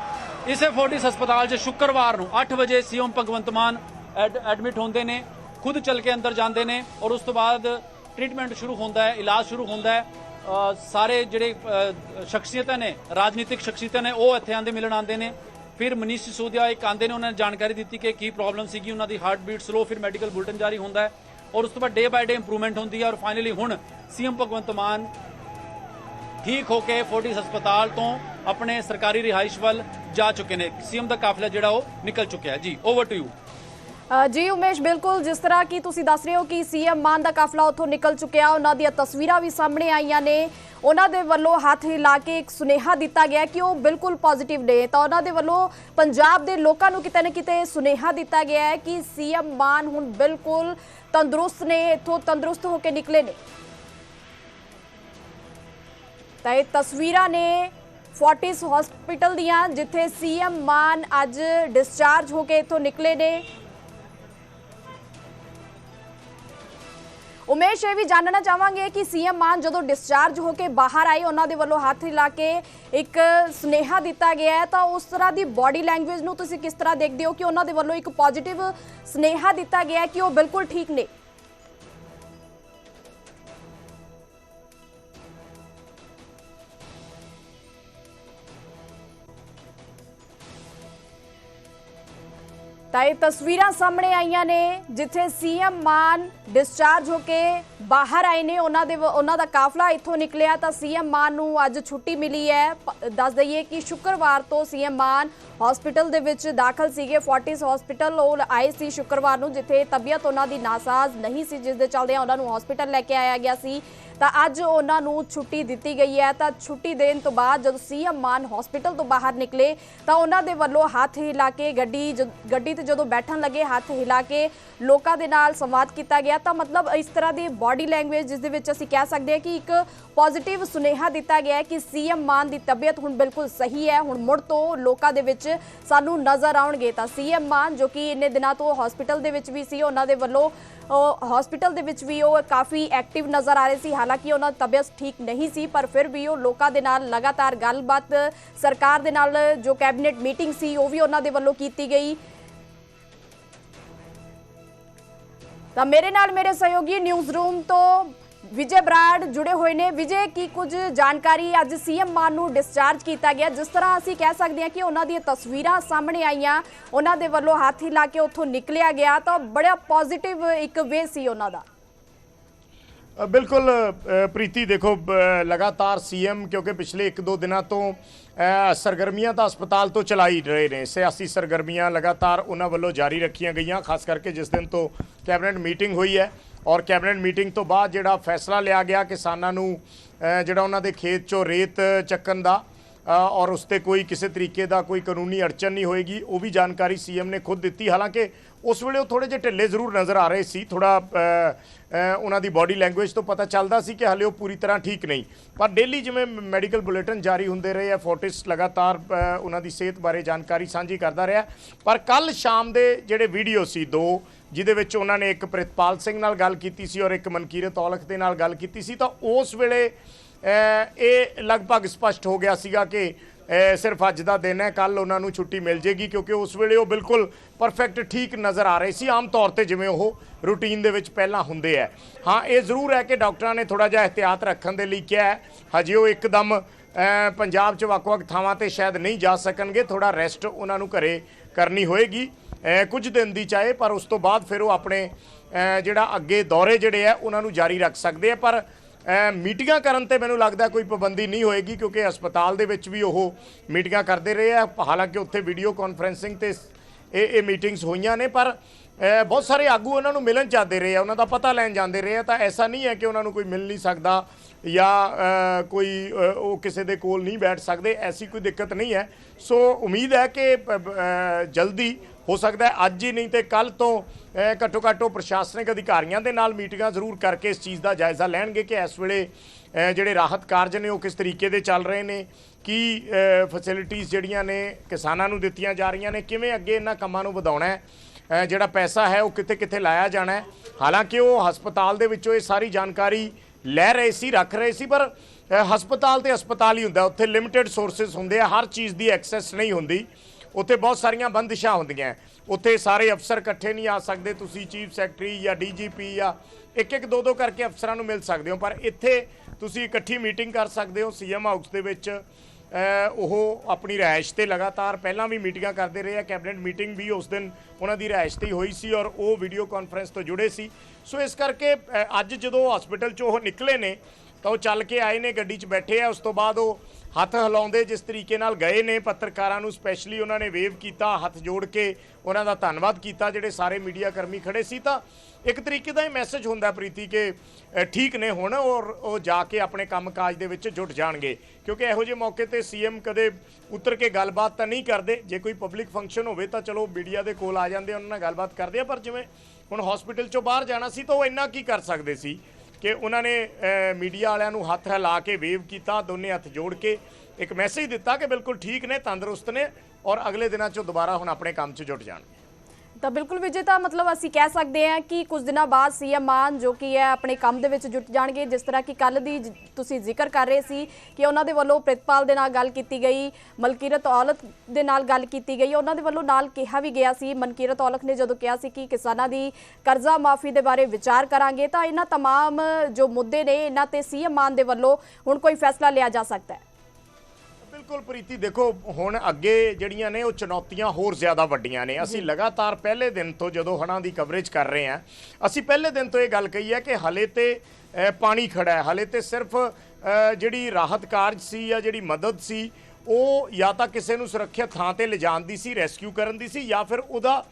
ਇਸੇ ਫੋਰਟਿਸ ਹਸਪਤਾਲ 'ਚ ਸ਼ੁੱਕਰਵਾਰ ਨੂੰ 8 ਵਜੇ CM Bhagwant Mann ad- admit ਹੁੰਦੇ ਨੇ, ਖੁਦ ਚੱਲ ਕੇ ਅੰਦਰ ਜਾਂਦੇ ਨੇ ਔਰ ਉਸ ਤੋਂ ਬਾਅਦ ਟ੍ਰੀਟਮੈਂਟ ਸ਼ੁਰੂ ਹੁੰਦਾ ਹੈ, ਇਲਾਜ ਸ਼ੁਰੂ ਹੁੰਦਾ ਹੈ। ਸਾਰੇ ਜਿਹੜੇ ਸ਼ਖਸੀਅਤਾਂ ਨੇ, ਰਾਜਨੀਤਿਕ ਸ਼ਖਸੀਅਤਾਂ ਨੇ, ਉਹ ਇੱਥੇ ਆਂਦੇ ਮਿਲਣ ਆਉਂਦੇ ਨੇ। ਫਿਰ ਮਨੀਸ਼ ਸਿਸੋਦੀਆ ਇੱਕ ਆਂਦੇ ਨੇ, ਉਹਨਾਂ ਨੇ ਜਾਣਕਾਰੀ ਦਿੱਤੀ ਕਿ ਕੀ ਪ੍ਰੋਬਲਮ ਸੀਗੀ, ਉਹਨਾਂ ਦੀ ਹਾਰਟ ਬੀਟ ਸਲੋ ਫਿਰ ਮੈਡੀਕਲ ਬੁਲਟਨ ਜਾਰੀ ਹੁੰਦਾ ਹੈ ਔਰ ਉਸ ਤੋਂ ਬਾਅਦ ਡੇ ਬਾਈ ਡੇ ਇੰਪਰੂਵਮੈਂਟ ਹੁੰਦੀ ਹੈ ਔਰ ਫਾਈਨਲੀ ਹੁਣ ਸੀਐਮ ਭਗਵੰਤ ਮਾਨ ਠੀਕ ਹੋ ਕੇ ਫੋਰਟਿਸ ਹਸਪਤਾਲ ਤੋਂ ਆਪਣੇ ਸਰਕਾਰੀ ਰਿਹਾਇਸ਼ ਵੱਲ ਜਾ ਚੁੱਕੇ ਨੇ। ਸੀਐਮ ਦਾ ਕਾਫਲਾ ਜਿਹੜਾ ਉਹ ਨਿਕਲ ਚੁੱਕਿਆ ਜੀ ਓਵਰ ਟੂ ਯੂ ਜੀ ਉਮੇਸ਼, ਬਿਲਕੁਲ ਜਿਸ ਤਰ੍ਹਾਂ ਕਿ ਤੁਸੀਂ ਦੱਸ ਰਹੇ ਹੋ ਕਿ ਸੀਐਮ ਮਾਨ ਦਾ ਕਾਫਲਾ ਉੱਥੋਂ ਨਿਕਲ ਚੁੱਕਿਆ, ਉਹਨਾਂ ਦੀਆਂ ਤਸਵੀਰਾਂ ਵੀ ਸਾਹਮਣੇ ਆਈਆਂ ਨੇ। ਉਹਨਾਂ ਦੇ ਵੱਲੋਂ ਹੱਥ ਹਿਲਾ ਕੇ ਇੱਕ ਸੁਨੇਹਾ ਦਿੱਤਾ ਗਿਆ ਕਿ ਉਹ ਬਿਲਕੁਲ ਪੋਜ਼ਿਟਿਵ ਨੇ। ਤਾਂ ਉਹਨਾਂ ਦੇ ਵੱਲੋਂ ਪੰਜਾਬ ਦੇ ਲੋਕਾਂ ਨੂੰ ਕਿਤੇ ਨਾ ਕਿਤੇ ਸੁਨੇਹਾ ਦਿੱਤਾ ਗਿਆ ਹੈ ਕਿ ਸੀਐਮ ਮਾਨ ਹੁਣ ਬਿਲਕੁਲ ਤੰਦਰੁਸਤ ਨੇ, ਇੱਥੋਂ ਤੰਦਰੁਸਤ ਹੋ ਕੇ ਨਿਕਲੇ ਨੇ। ਤਾਂ ਇਹ ਤਸਵੀਰਾਂ ਨੇ ਫੋਰਟਿਸ ਹਸਪੀਟਲ ਦੀਆਂ, ਜਿੱਥੇ ਸੀਐਮ ਮਾਨ ਅੱਜ ਡਿਸਚਾਰਜ ਹੋ ਕੇ ਇੱਥੋਂ ਨਿਕਲੇ ਨੇ। ਉਮੇਸ਼, ਇਹ ਵੀ ਜਾਣਨਾ ਚਾਹਾਂਗੇ ਕਿ ਸੀਐਮ ਮਾਨ ਜਦੋਂ ਡਿਸਚਾਰਜ ਹੋ ਕੇ ਬਾਹਰ ਆਏ, ਉਹਨਾਂ ਦੇ ਵੱਲੋਂ ਹੱਥ ਹਿਲਾ ਕੇ ਇੱਕ ਸੁਨੇਹਾ ਦਿੱਤਾ ਗਿਆ ਤਾਂ ਉਸ ਤਰ੍ਹਾਂ ਦੀ ਬਾਡੀ ਲੈਂਗੁਏਜ ਨੂੰ ਤੁਸੀਂ ਕਿਸ ਤਰ੍ਹਾਂ ਦੇਖਦੇ ਹੋ ਕਿ ਉਹਨਾਂ ਦੇ ਵੱਲੋਂ ਇੱਕ ਪੋਜ਼ਿਟਿਵ ਸੁਨੇਹਾ ਦਿੱਤਾ ਗਿਆ ਕਿ ਉਹ ਬਿਲਕੁਲ ਠੀਕ ਨੇ? ਤਾਂ ਇਹ ਤਸਵੀਰਾਂ ਸਾਹਮਣੇ ਆਈਆਂ ਨੇ, ਜਿੱਥੇ ਸੀਐਮ ਮਾਨ ਡਿਸਚਾਰਜ ਹੋ ਕੇ ਬਾਹਰ ਆਏ ਨੇ। ਉਹਨਾਂ ਦੇ ਉਹਨਾਂ ਦਾ ਕਾਫਲਾ ਇੱਥੋਂ ਨਿਕਲਿਆ ਤਾਂ ਸੀਐਮ ਮਾਨ ਨੂੰ ਅੱਜ ਛੁੱਟੀ ਮਿਲੀ ਹੈ। ਦੱਸ ਦਈਏ ਕਿ ਸ਼ੁੱਕਰਵਾਰ ਤੋਂ ਸੀਐਮ ਮਾਨ ਹਸਪੀਟਲ ਦੇ ਵਿੱਚ ਦਾਖਲ ਸੀਗੇ। ਫੋਰਟਿਸ ਹਸਪੀਟਲ ਉਹ ਆਏ ਸੀ ਸ਼ੁੱਕਰਵਾਰ ਨੂੰ, ਜਿੱਥੇ ਤਬੀਅਤ ਉਹਨਾਂ ਦੀ ਨਾਸਾਜ਼ ਨਹੀਂ ਸੀ, ਜਿਸ ਦੇ ਚੱਲਦਿਆਂ ਉਹਨਾਂ ਨੂੰ ਹਸਪੀਟਲ ਲੈ ਕੇ ਆਇਆ ਗਿਆ ਸੀ। ਤਾਂ ਅੱਜ ਉਹਨਾਂ ਨੂੰ ਛੁੱਟੀ ਦਿੱਤੀ ਗਈ ਹੈ। ਤਾਂ ਛੁੱਟੀ ਦੇਣ ਤੋਂ ਬਾਅਦ ਜਦੋਂ ਸੀਐਮ ਮਾਨ ਹਸਪੀਟਲ ਤੋਂ ਬਾਹਰ ਨਿਕਲੇ, ਤਾਂ ਉਹਨਾਂ ਦੇ ਵੱਲੋਂ ਹੱਥ ਹਿਲਾ ਕੇ ਗੱਡੀ ਜ- ਗੱਡੀ ਤੇ ਜਦੋਂ ਬੈਠਣ ਲੱਗੇ, ਹੱਥ ਹਿਲਾ ਕੇ ਲੋਕਾਂ ਦੇ ਨਾਲ ਸੰਵਾਦ ਕੀਤਾ ਗਿਆ। ਤਾਂ ਮਤਲਬ ਇਸ ਤਰ੍ਹਾਂ ਦੀ ਬਾਡੀ ਲੈਂਗੁਏਜ ਜਿਸ ਦੇ ਵਿੱਚ ਅਸੀਂ ਕਹਿ ਸਕਦੇ ਹਾਂ ਕਿ ਇੱਕ ਪੋਜ਼ਿਟਿਵ ਸੁਨੇਹਾ ਦਿੱਤਾ ਗਿਆ ਹੈ ਕਿ ਸੀਐਮ ਮਾਨ ਦੀ ਤਬੀਅਤ ਹੁਣ ਬਿਲਕੁਲ ਸਹੀ ਹੈ। ਹੁਣ ਮੁੜ ਤੋਂ ਲੋਕਾਂ ਦੇ ਵਿੱਚ ਸਾਨੂੰ ਨਜ਼ਰ ਆਉਣਗੇ। ਤਾਂ ਸੀਐਮ ਮਾਨ ਜੋ ਕਿ ਇੰਨੇ ਦਿਨਾਂ ਤੋਂ ਹਸਪੀਟਲ ਦੇ ਵਿੱਚ ਵੀ ਸੀ, ਉਹਨਾਂ ਦੇ ਵੱਲੋਂ ਹਸਪੀਟਲ ਦੇ ਵਿੱਚ ਵੀ ਉਹ ਕਾਫੀ ਐਕਟਿਵ ਨਜ਼ਰ ਆ ਰਹੇ ਸੀ। ਹਾਲਾਂਕਿ ਉਹਨਾਂ ਦੀ ਤਬੀਅਤ ਠੀਕ ਨਹੀਂ ਸੀ, ਪਰ ਫਿਰ ਵੀ ਉਹ ਲੋਕਾਂ ਦੇ ਨਾਲ ਲਗਾਤਾਰ ਗੱਲਬਾਤ, ਸਰਕਾਰ ਦੇ ਨਾਲ ਜੋ ਕੈਬਨਿਟ ਮੀਟਿੰਗ ਸੀ, ਉਹ ਵੀ ਉਹਨਾਂ ਦੇ ਵੱਲੋਂ ਕੀਤੀ ਗਈ। ਤਾਂ ਮੇਰੇ ਨਾਲ ਮੇਰੇ ਸਹਿਯੋਗੀ ਨਿਊਜ਼ ਰੂਮ ਤੋਂ ਵਿਜੇ ਬਰਾੜ ਜੁੜੇ ਹੋਏ ਨੇ। ਵਿਜੇ, ਕੀ ਕੁਝ ਜਾਣਕਾਰੀ ਅੱਜ ਸੀਐਮ ਮਾਨ ਨੂੰ ਡਿਸਚਾਰਜ ਕੀਤਾ ਗਿਆ? ਜਿਸ ਤਰ੍ਹਾਂ ਅਸੀਂ ਕਹਿ ਸਕਦੇ ਹਾਂ ਕਿ ਉਹਨਾਂ ਦੀਆਂ ਤਸਵੀਰਾਂ ਸਾਹਮਣੇ ਆਈਆਂ, ਉਹਨਾਂ ਦੇ ਵੱਲੋਂ ਹਾਥੀ ਲਾ ਕੇ ਉੱਥੋਂ ਨਿਕਲਿਆ ਗਿਆ, ਤਾਂ ਬੜਾ ਪੋਜ਼ਿਟਿਵ ਇੱਕ ਵੇ ਸੀ ਉਹਨਾਂ ਦਾ। ਬਿਲਕੁਲ ਪ੍ਰੀਤੀ, ਦੇਖੋ ਬ- ਲਗਾਤਾਰ ਸੀਐਮ, ਕਿਉਂਕਿ ਪਿਛਲੇ 1-2 ਦਿਨਾਂ ਤੋਂ ਸਰਗਰਮੀਆਂ ਤਾਂ ਹਸਪਤਾਲ ਤੋਂ ਚਲਾਈ ਰਹੇ ਨੇ। ਸਿਆਸੀ ਸਰਗਰਮੀਆਂ ਲਗਾਤਾਰ ਉਹਨਾਂ ਵੱਲੋਂ ਜਾਰੀ ਰੱਖੀਆਂ ਗਈਆਂ, ਖਾਸ ਕਰਕੇ ਜਿਸ ਦਿਨ ਤੋਂ ਕੈਬਨਿਟ ਮੀਟਿੰਗ ਹੋਈ ਹੈ। ਔਰ ਕੈਬਨਿਟ ਮੀਟਿੰਗ ਤੋਂ ਬਾਅਦ ਜਿਹੜਾ ਫੈਸਲਾ ਲਿਆ ਗਿਆ ਕਿਸਾਨਾਂ ਨੂੰ ਜਿਹੜਾ ਉਹਨਾਂ ਦੇ ਖੇਤ ਚੋਂ ਰੇਤ ਚੱਕਣ ਦਾ ਔਰ ਉਸ ਤੇ ਕੋਈ ਕਿਸੇ ਤਰੀਕੇ ਦਾ ਕੋਈ ਕਾਨੂੰਨੀ ਅੜਚਨ ਨਹੀਂ ਹੋਏਗੀ, ਉਹ ਵੀ ਜਾਣਕਾਰੀ ਸੀਐਮ ਨੇ ਖੁਦ ਦਿੱਤੀ। ਹਾਲਾਂਕਿ ਉਸ ਵੇਲੇ ਉਹ ਥੋੜੇ ਜਿਹੇ ਢਿੱਲੇ ਜ਼ਰੂਰ ਨਜ਼ਰ ਆ ਰਹੇ ਸੀ ਥੋੜਾ ਉਹਨਾਂ ਦੀ ਬਾਡੀ ਲੈਂਗੁਏਜ ਤੋਂ ਪਤਾ ਚੱਲਦਾ ਸੀ ਕਿ ਹਲੇ ਉਹ ਪੂਰੀ ਤਰ੍ਹਾਂ ਠੀਕ ਨਹੀਂ। ਪਰ ਡੇਲੀ ਜਿਵੇਂ ਮੈਡੀਕਲ ਬੁਲੇਟਿਨ ਜਾਰੀ ਹੁੰਦੇ ਰਹੇ ਆ ਫੋਰਟਿਸ ਲਗਾਤਾਰ ਉਹਨਾਂ ਦੀ ਸਿਹਤ ਬਾਰੇ ਜਾਣਕਾਰੀ ਸਾਂਝੀ ਕਰਦਾ ਰਿਹਾ। ਪਰ ਕੱਲ ਸ਼ਾਮ ਦੇ ਜਿਹੜੇ ਵੀਡੀਓ ਸੀ ਦੋ, ਜਿਹਦੇ ਵਿੱਚ ਉਹਨਾਂ ਨੇ ਇੱਕ ਪ੍ਰਿਤਪਾਲ ਸਿੰਘ ਨਾਲ ਗੱਲ ਕੀਤੀ ਸੀ ਔਰ ਇੱਕ ਮਨਕੀਰਤ ਔਲਖ ਦੇ ਨਾਲ ਗੱਲ ਕੀਤੀ ਸੀ, ਤਾਂ ਉਸ ਵੇਲੇ ਇਹ ਲਗਭਗ ਸਪਸ਼ਟ ਹੋ ਗਿਆ ਸੀਗਾ ਕਿ ਸਿਰਫ ਅੱਜ ਦਾ ਦਿਨ ਹੈ ਕੱਲ ਉਹਨਾਂ ਨੂੰ ਛੁੱਟੀ ਮਿਲ ਜੇਗੀ ਕਿਉਂਕਿ ਉਸ ਵੇਲੇ ਉਹ ਬਿਲਕੁਲ ਪਰਫੈਕਟ ਠੀਕ ਨਜ਼ਰ ਆ ਰਹੇ ਸੀ। ਆਮ ਤੌਰ ਤੇ ਜਿਵੇਂ ਉਹ ਰੂਟੀਨ ਦੇ ਵਿੱਚ ਪਹਿਲਾਂ ਹੁੰਦੇ ਆ। ਹਾਂ, ਇਹ ਜ਼ਰੂਰ ਹੈ ਕਿ ਡਾਕਟਰਾਂ ਨੇ ਥੋੜਾ ਜਿਹਾ ਇhtiyਾਤ ਰੱਖਣ ਦੇ ਲਈ ਕਿਹਾ ਹਜੇ ਉਹ ਇੱਕਦਮ ਪੰਜਾਬ 'ਚ ਵੱਖ-ਵੱਖ ਥਾਵਾਂ ਤੇ ਸ਼ਾਇਦ ਨਹੀਂ ਜਾ ਸਕਣਗੇ। ਥੋੜਾ ਰੈਸਟ ਉਹਨਾਂ ਨੂੰ ਘਰੇ ਕਰਨੀ ਹੋਏਗੀ। ਕੁਝ ਦਿਨ ਦੀ ਚਾਹੇ, ਪਰ ਉਸ ਤੋਂ ਬਾਅਦ ਫਿਰ ਉਹ ਆਪਣੇ ਜਿਹੜਾ ਅੱਗੇ ਦੌਰੇ ਜਿਹੜੇ ਆ, ਉਹਨਾਂ ਨੂੰ ਜਾਰੀ ਰੱਖ ਸਕਦੇ ਆ। ਪਰ ਮੀਟਿੰਗਾਂ ਕਰਨ ਤੇ ਮੈਨੂੰ ਲੱਗਦਾ ਕੋਈ ਪਾਬੰਦੀ ਨਹੀਂ ਹੋਏਗੀ, ਕਿਉਂਕਿ ਹਸਪਤਾਲ ਦੇ ਵਿੱਚ ਵੀ ਉਹ ਮੀਟਿੰਗਾਂ ਕਰਦੇ ਰਹੇ ਆ। ਹਾਲਾਂਕਿ ਉੱਥੇ ਵੀਡੀਓ ਕਾਨਫਰੈਂਸਿੰਗ ਤੇ ਇਹ ਇਹ ਮੀਟਿੰਗਸ ਹੋਈਆਂ ਨੇ, ਪਰ ਬਹੁਤ ਸਾਰੇ ਆਗੂ ਉਹਨਾਂ ਨੂੰ ਮਿਲਣ ਜਾਂਦੇ ਰਹੇ ਆ। ਉਹਨਾਂ ਦਾ ਪਤਾ ਲੈਣ ਜਾਂਦੇ ਰਹੇ ਆ, ਤਾਂ ਐਸਾ ਨਹੀਂ ਹੈ ਕਿ ਉਹਨਾਂ ਨੂੰ ਕੋਈ ਮਿਲ ਨਹੀਂ ਸਕਦਾ ਜਾਂ ਕੋਈ ਉਹ ਕਿਸੇ ਦੇ ਕੋਲ ਨਹੀਂ ਬੈਠ ਸਕਦੇ, ਐਸੀ ਕੋਈ ਦਿੱਕਤ ਨਹੀਂ ਹੈ। ਸੋ ਉਮੀਦ ਹੈ ਕਿ ਜਲਦੀ ਹੋ ਸਕਦਾ ਅੱਜ ਹੀ ਨਹੀਂ ਤੇ ਕੱਲ ਤੋਂ ਅ, ਘੱਟੋ ਘੱਟ ਉਹ ਪ੍ਰਸ਼ਾਸਨਿਕ ਅਧਿਕਾਰੀਆਂ ਦੇ ਨਾਲ ਮੀਟਿੰਗਾਂ ਜ਼ਰੂਰ ਕਰਕੇ ਇਸ ਚੀਜ਼ ਦਾ ਜਾਇਜ਼ਾ ਲੈਣਗੇ ਕਿ ਇਸ ਵੇਲੇ ਜਿਹੜੇ ਰਾਹਤ ਕਾਰਜ ਨੇ ਉਹ ਕਿਸ ਤਰੀਕੇ ਦੇ ਚੱਲ ਰਹੇ ਨੇ ਕੀ ਫੈਸਿਲਿਟੀਆਂ ਜਿਹੜੀਆਂ ਨੇ ਕਿਸਾਨਾਂ ਨੂੰ ਦਿੱਤੀਆਂ ਜਾ ਰਹੀਆਂ ਨੇ ਕਿਵੇਂ ਅੱਗੇ ਇਹਨਾਂ ਕੰਮਾਂ ਨੂੰ ਵਧਾਉਣਾ ਹੈ ਜਿਹੜਾ ਪੈਸਾ ਹੈ ਉਹ ਕਿੱਥੇ ਕਿੱਥੇ ਲਾਇਆ ਜਾਣਾ ਹੈ। ਹਾਲਾਂਕਿ ਉਹ ਹਸਪਤਾਲ ਦੇ ਵਿੱਚੋਂ ਇਹ ਸਾਰੀ ਜਾਣਕਾਰੀ ਲੈ ਰਹੇ ਸੀ ਰੱਖ ਰਹੇ ਸੀ ਪਰ ਹਸਪਤਾਲ ਤੇ ਹਸਪਤਾਲ ਹੀ ਹੁੰਦਾ ਉੱਥੇ ਲਿਮਿਟਿਡ ਸੋਰਸਸ ਹੁੰਦੇ ਆ ਹਰ ਚੀਜ਼ ਦੀ ਐਕਸੈਸ ਨਹੀਂ ਹੁੰਦੀ। ਉੱਥੇ ਬਹੁਤ ਸਾਰੀਆਂ ਬੰਦਿਸ਼ਾਂ ਹੁੰਦੀਆਂ। ਉੱਥੇ ਸਾਰੇ ਅਫਸਰ ਇਕੱਠੇ ਨਹੀਂ ਆ ਸਕਦੇ, ਤੁਸੀਂ ਚੀਫ ਸੈਕਟਰੀ ਜਾਂ ਡੀਜੀਪੀ ਜਾਂ ਇੱਕ ਇੱਕ ਦੋ ਦੋ ਕਰਕੇ ਅਫਸਰਾਂ ਨੂੰ ਮਿਲ ਸਕਦੇ ਹੋ। ਪਰ ਇੱਥੇ ਤੁਸੀਂ ਇਕੱਠੀ ਮੀਟਿੰਗ ਕਰ ਸਕਦੇ ਹੋ, ਸੀਐਮ ਹਾਊਸ ਦੇ ਵਿੱਚ। ਉਹ ਆਪਣੀ ਰਿਹਾਇਸ਼ ਤੇ ਲਗਾਤਾਰ ਪਹਿਲਾਂ ਵੀ ਮੀਟਿੰਗਾਂ ਕਰਦੇ ਰਹੇ ਆ। ਕੈਬਨਿਟ ਮੀਟਿੰਗ ਵੀ ਉਸ ਦਿਨ ਉਹਨਾਂ ਦੀ ਰਿਹਾਇਸ਼ ਤੇ ਹੀ ਹੋਈ ਸੀ ਔਰ ਉਹ ਵੀਡੀਓ ਕਾਨਫਰੰਸ ਤੋਂ ਜੁੜੇ ਸੀ। ਸੋ ਇਸ ਕਰਕੇ ਅੱਜ ਜਦੋਂ ਹਸਪੀਟਲ ਚੋਂ ਉਹ ਨਿਕਲੇ ਨੇ ਤਾਂ ਉਹ ਚੱਲ ਕੇ ਆਏ ਨੇ ਗੱਡੀ 'ਚ ਬੈਠੇ ਆ। ਉਸ ਤੋਂ ਬਾਅਦ ਉਹ ਹੱਥ ਹਿਲਾਉਂਦੇ ਜਿਸ ਤਰੀਕੇ ਨਾਲ ਗਏ ਨੇ। ਪੱਤਰਕਾਰਾਂ ਨੂੰ ਸਪੈਸ਼ਲੀ ਉਹਨਾਂ ਨੇ ਵੇਵ ਕੀਤਾ ਹੱਥ ਜੋੜ ਕੇ ਉਹਨਾਂ ਦਾ ਧੰਨਵਾਦ ਕੀਤਾ ਜਿਹੜੇ ਸਾਰੇ ਮੀਡੀਆ ਕਰਮੀ ਖੜੇ ਸੀ। ਤਾਂ ਇੱਕ ਤਰੀਕੇ ਦਾ ਇਹ ਮੈਸੇਜ ਹੁੰਦਾ ਪ੍ਰੀਤੀ ਕਿ ਠੀਕ ਨੇ ਹੁਣ ਔਰ ਉਹ ਜਾ ਕੇ ਆਪਣੇ ਕੰਮਕਾਜ ਦੇ ਵਿੱਚ ਜੁਟ ਜਾਣਗੇ। ਕਿਉਂਕਿ ਇਹੋ ਜਿਹੇ ਮੌਕੇ ਤੇ ਸੀਐਮ ਕਦੇ ਉਤਰ ਕੇ ਗੱਲਬਾਤ ਤਾਂ ਨਹੀਂ ਕਰਦੇ। ਜੇ ਕੋਈ ਪਬਲਿਕ ਫੰਕਸ਼ਨ ਹੋਵੇ ਤਾਂ ਚਲੋ ਮੀਡੀਆ ਦੇ ਕੋਲ ਆ ਜਾਂਦੇ ਆ, ਉਹਨਾਂ ਨਾਲ ਗੱਲਬਾਤ ਕਰਦੇ ਆ। ਪਰ ਜਿਵੇਂ ਹੁਣ ਹਸਪੀਟਲ ਚੋਂ ਬਾਹਰ ਜਾਣਾ ਸੀ ਤਾਂ ਉਹ ਇੰਨਾ ਕੀ ਕਰ ਸਕਦੇ ਸੀ? ਕਿ ਉਹਨਾਂ ਨੇ ਮੀਡੀਆ ਵਾਲਿਆਂ ਨੂੰ ਹੱਥ ਹਿਲਾ ਕੇ ਵੇਵ ਕੀਤਾ, ਦੋਨੇ ਹੱਥ ਜੋੜ ਕੇ। ਇੱਕ ਮੈਸੇਜ ਦਿੱਤਾ ਕਿ ਬਿਲਕੁਲ ਠੀਕ ਨੇ, ਤੰਦਰੁਸਤ ਨੇ ਔਰ ਅਗਲੇ ਦਿਨਾਂ 'ਚ ਦੁਬਾਰਾ ਹੁਣ ਆਪਣੇ ਕੰਮ 'ਚ ਜੁਟ ਜਾਣਗੇ ਤਾਂ ਬਿਲਕੁਲ ਵਿਜੇ ਤਾਂ ਮਤਲਬ ਅਸੀਂ ਕਹਿ ਸਕਦੇ ਹਾਂ ਕਿ ਕੁਝ ਦਿਨਾਂ ਬਾਅਦ ਸੀਐਮ ਮਾਨ ਜੋ ਕਿ ਹੈ ਆਪਣੇ ਕੰਮ ਦੇ ਵਿੱਚ ਜੁਟ ਜਾਣਗੇ ਜਿਸ ਤਰ੍ਹਾਂ ਕਿ ਕੱਲ ਦੀ ਜ- ਤੁਸੀਂ ਜ਼ਿਕਰ ਕਰ ਰਹੇ ਸੀ ਕਿ ਉਹਨਾਂ ਦੇ ਵੱਲੋਂ ਪ੍ਰਿਤਪਾਲ ਦੇ ਨਾਲ ਗੱਲ ਕੀਤੀ ਗਈ ਮਲਕੀਰਤ ਔਲਖ ਦੇ ਨਾਲ ਗੱਲ ਕੀਤੀ ਗਈ ਉਹਨਾਂ ਦੇ ਵੱਲੋਂ ਨਾਲ ਕਿਹਾ ਵੀ ਗਿਆ ਸੀ ਮਨਕੀਰਤ ਔਲਖ ਨੇ ਜਦੋਂ ਕਿਹਾ ਸੀ ਕਿ ਕਿਸਾਨਾਂ ਦੀ ਕਰਜ਼ਾ ਮਾਫੀ ਦੇ ਬਾਰੇ ਵਿਚਾਰ ਕਰਾਂਗੇ ਤਾਂ ਇਹਨਾਂ तमाम ਜੋ ਮੁੱਦੇ ਨੇ ਇਹਨਾਂ ਤੇ ਸੀਐਮ ਮਾਨ ਦੇ ਵੱਲੋਂ ਹੁਣ ਕੋਈ ਫੈਸਲਾ ਲਿਆ ਜਾ ਸਕਦਾ ਹੈ ਬਿਲਕੁਲ ਪ੍ਰੀਤੀ ਦੇਖੋ ਹੁਣ ਅੱਗੇ ਜਿਹੜੀਆਂ ਨੇ ਉਹ ਚੁਣੌਤੀਆਂ ਹੋਰ ਜ਼ਿਆਦਾ ਵੱਡੀਆਂ ਨੇ। ਅਸੀਂ ਲਗਾਤਾਰ ਪਹਿਲੇ ਦਿਨ ਤੋਂ ਜਦੋਂ ਹੜ੍ਹਾਂ ਦੀ ਕਵਰੇਜ ਕਰ ਰਹੇ ਹਾਂ ਅਸੀਂ ਪਹਿਲੇ ਦਿਨ ਤੋਂ ਇਹ ਗੱਲ ਕਹੀ ਹੈ ਕਿ ਹਲੇ ਤੇ ਪਾਣੀ ਖੜਾ ਹੈ। ਹਲੇ ਤੇ ਸਿਰਫ ਜਿਹੜੀ ਰਾਹਤ ਕਾਰਜ ਸੀ ਜਾਂ ਜਿਹੜੀ ਮਦਦ ਸੀ ਉਹ ਜਾਂ ਤਾਂ ਕਿਸੇ ਨੂੰ ਸੁਰੱਖਿਅਤ ਥਾਂ ਤੇ ਲਿਜਾਣ ਦੀ ਸੀ ਰੈਸਕਿਊ ਕਰਨ ਦੀ ਸੀ ਜਾਂ ਫਿਰ ਉਹਦਾ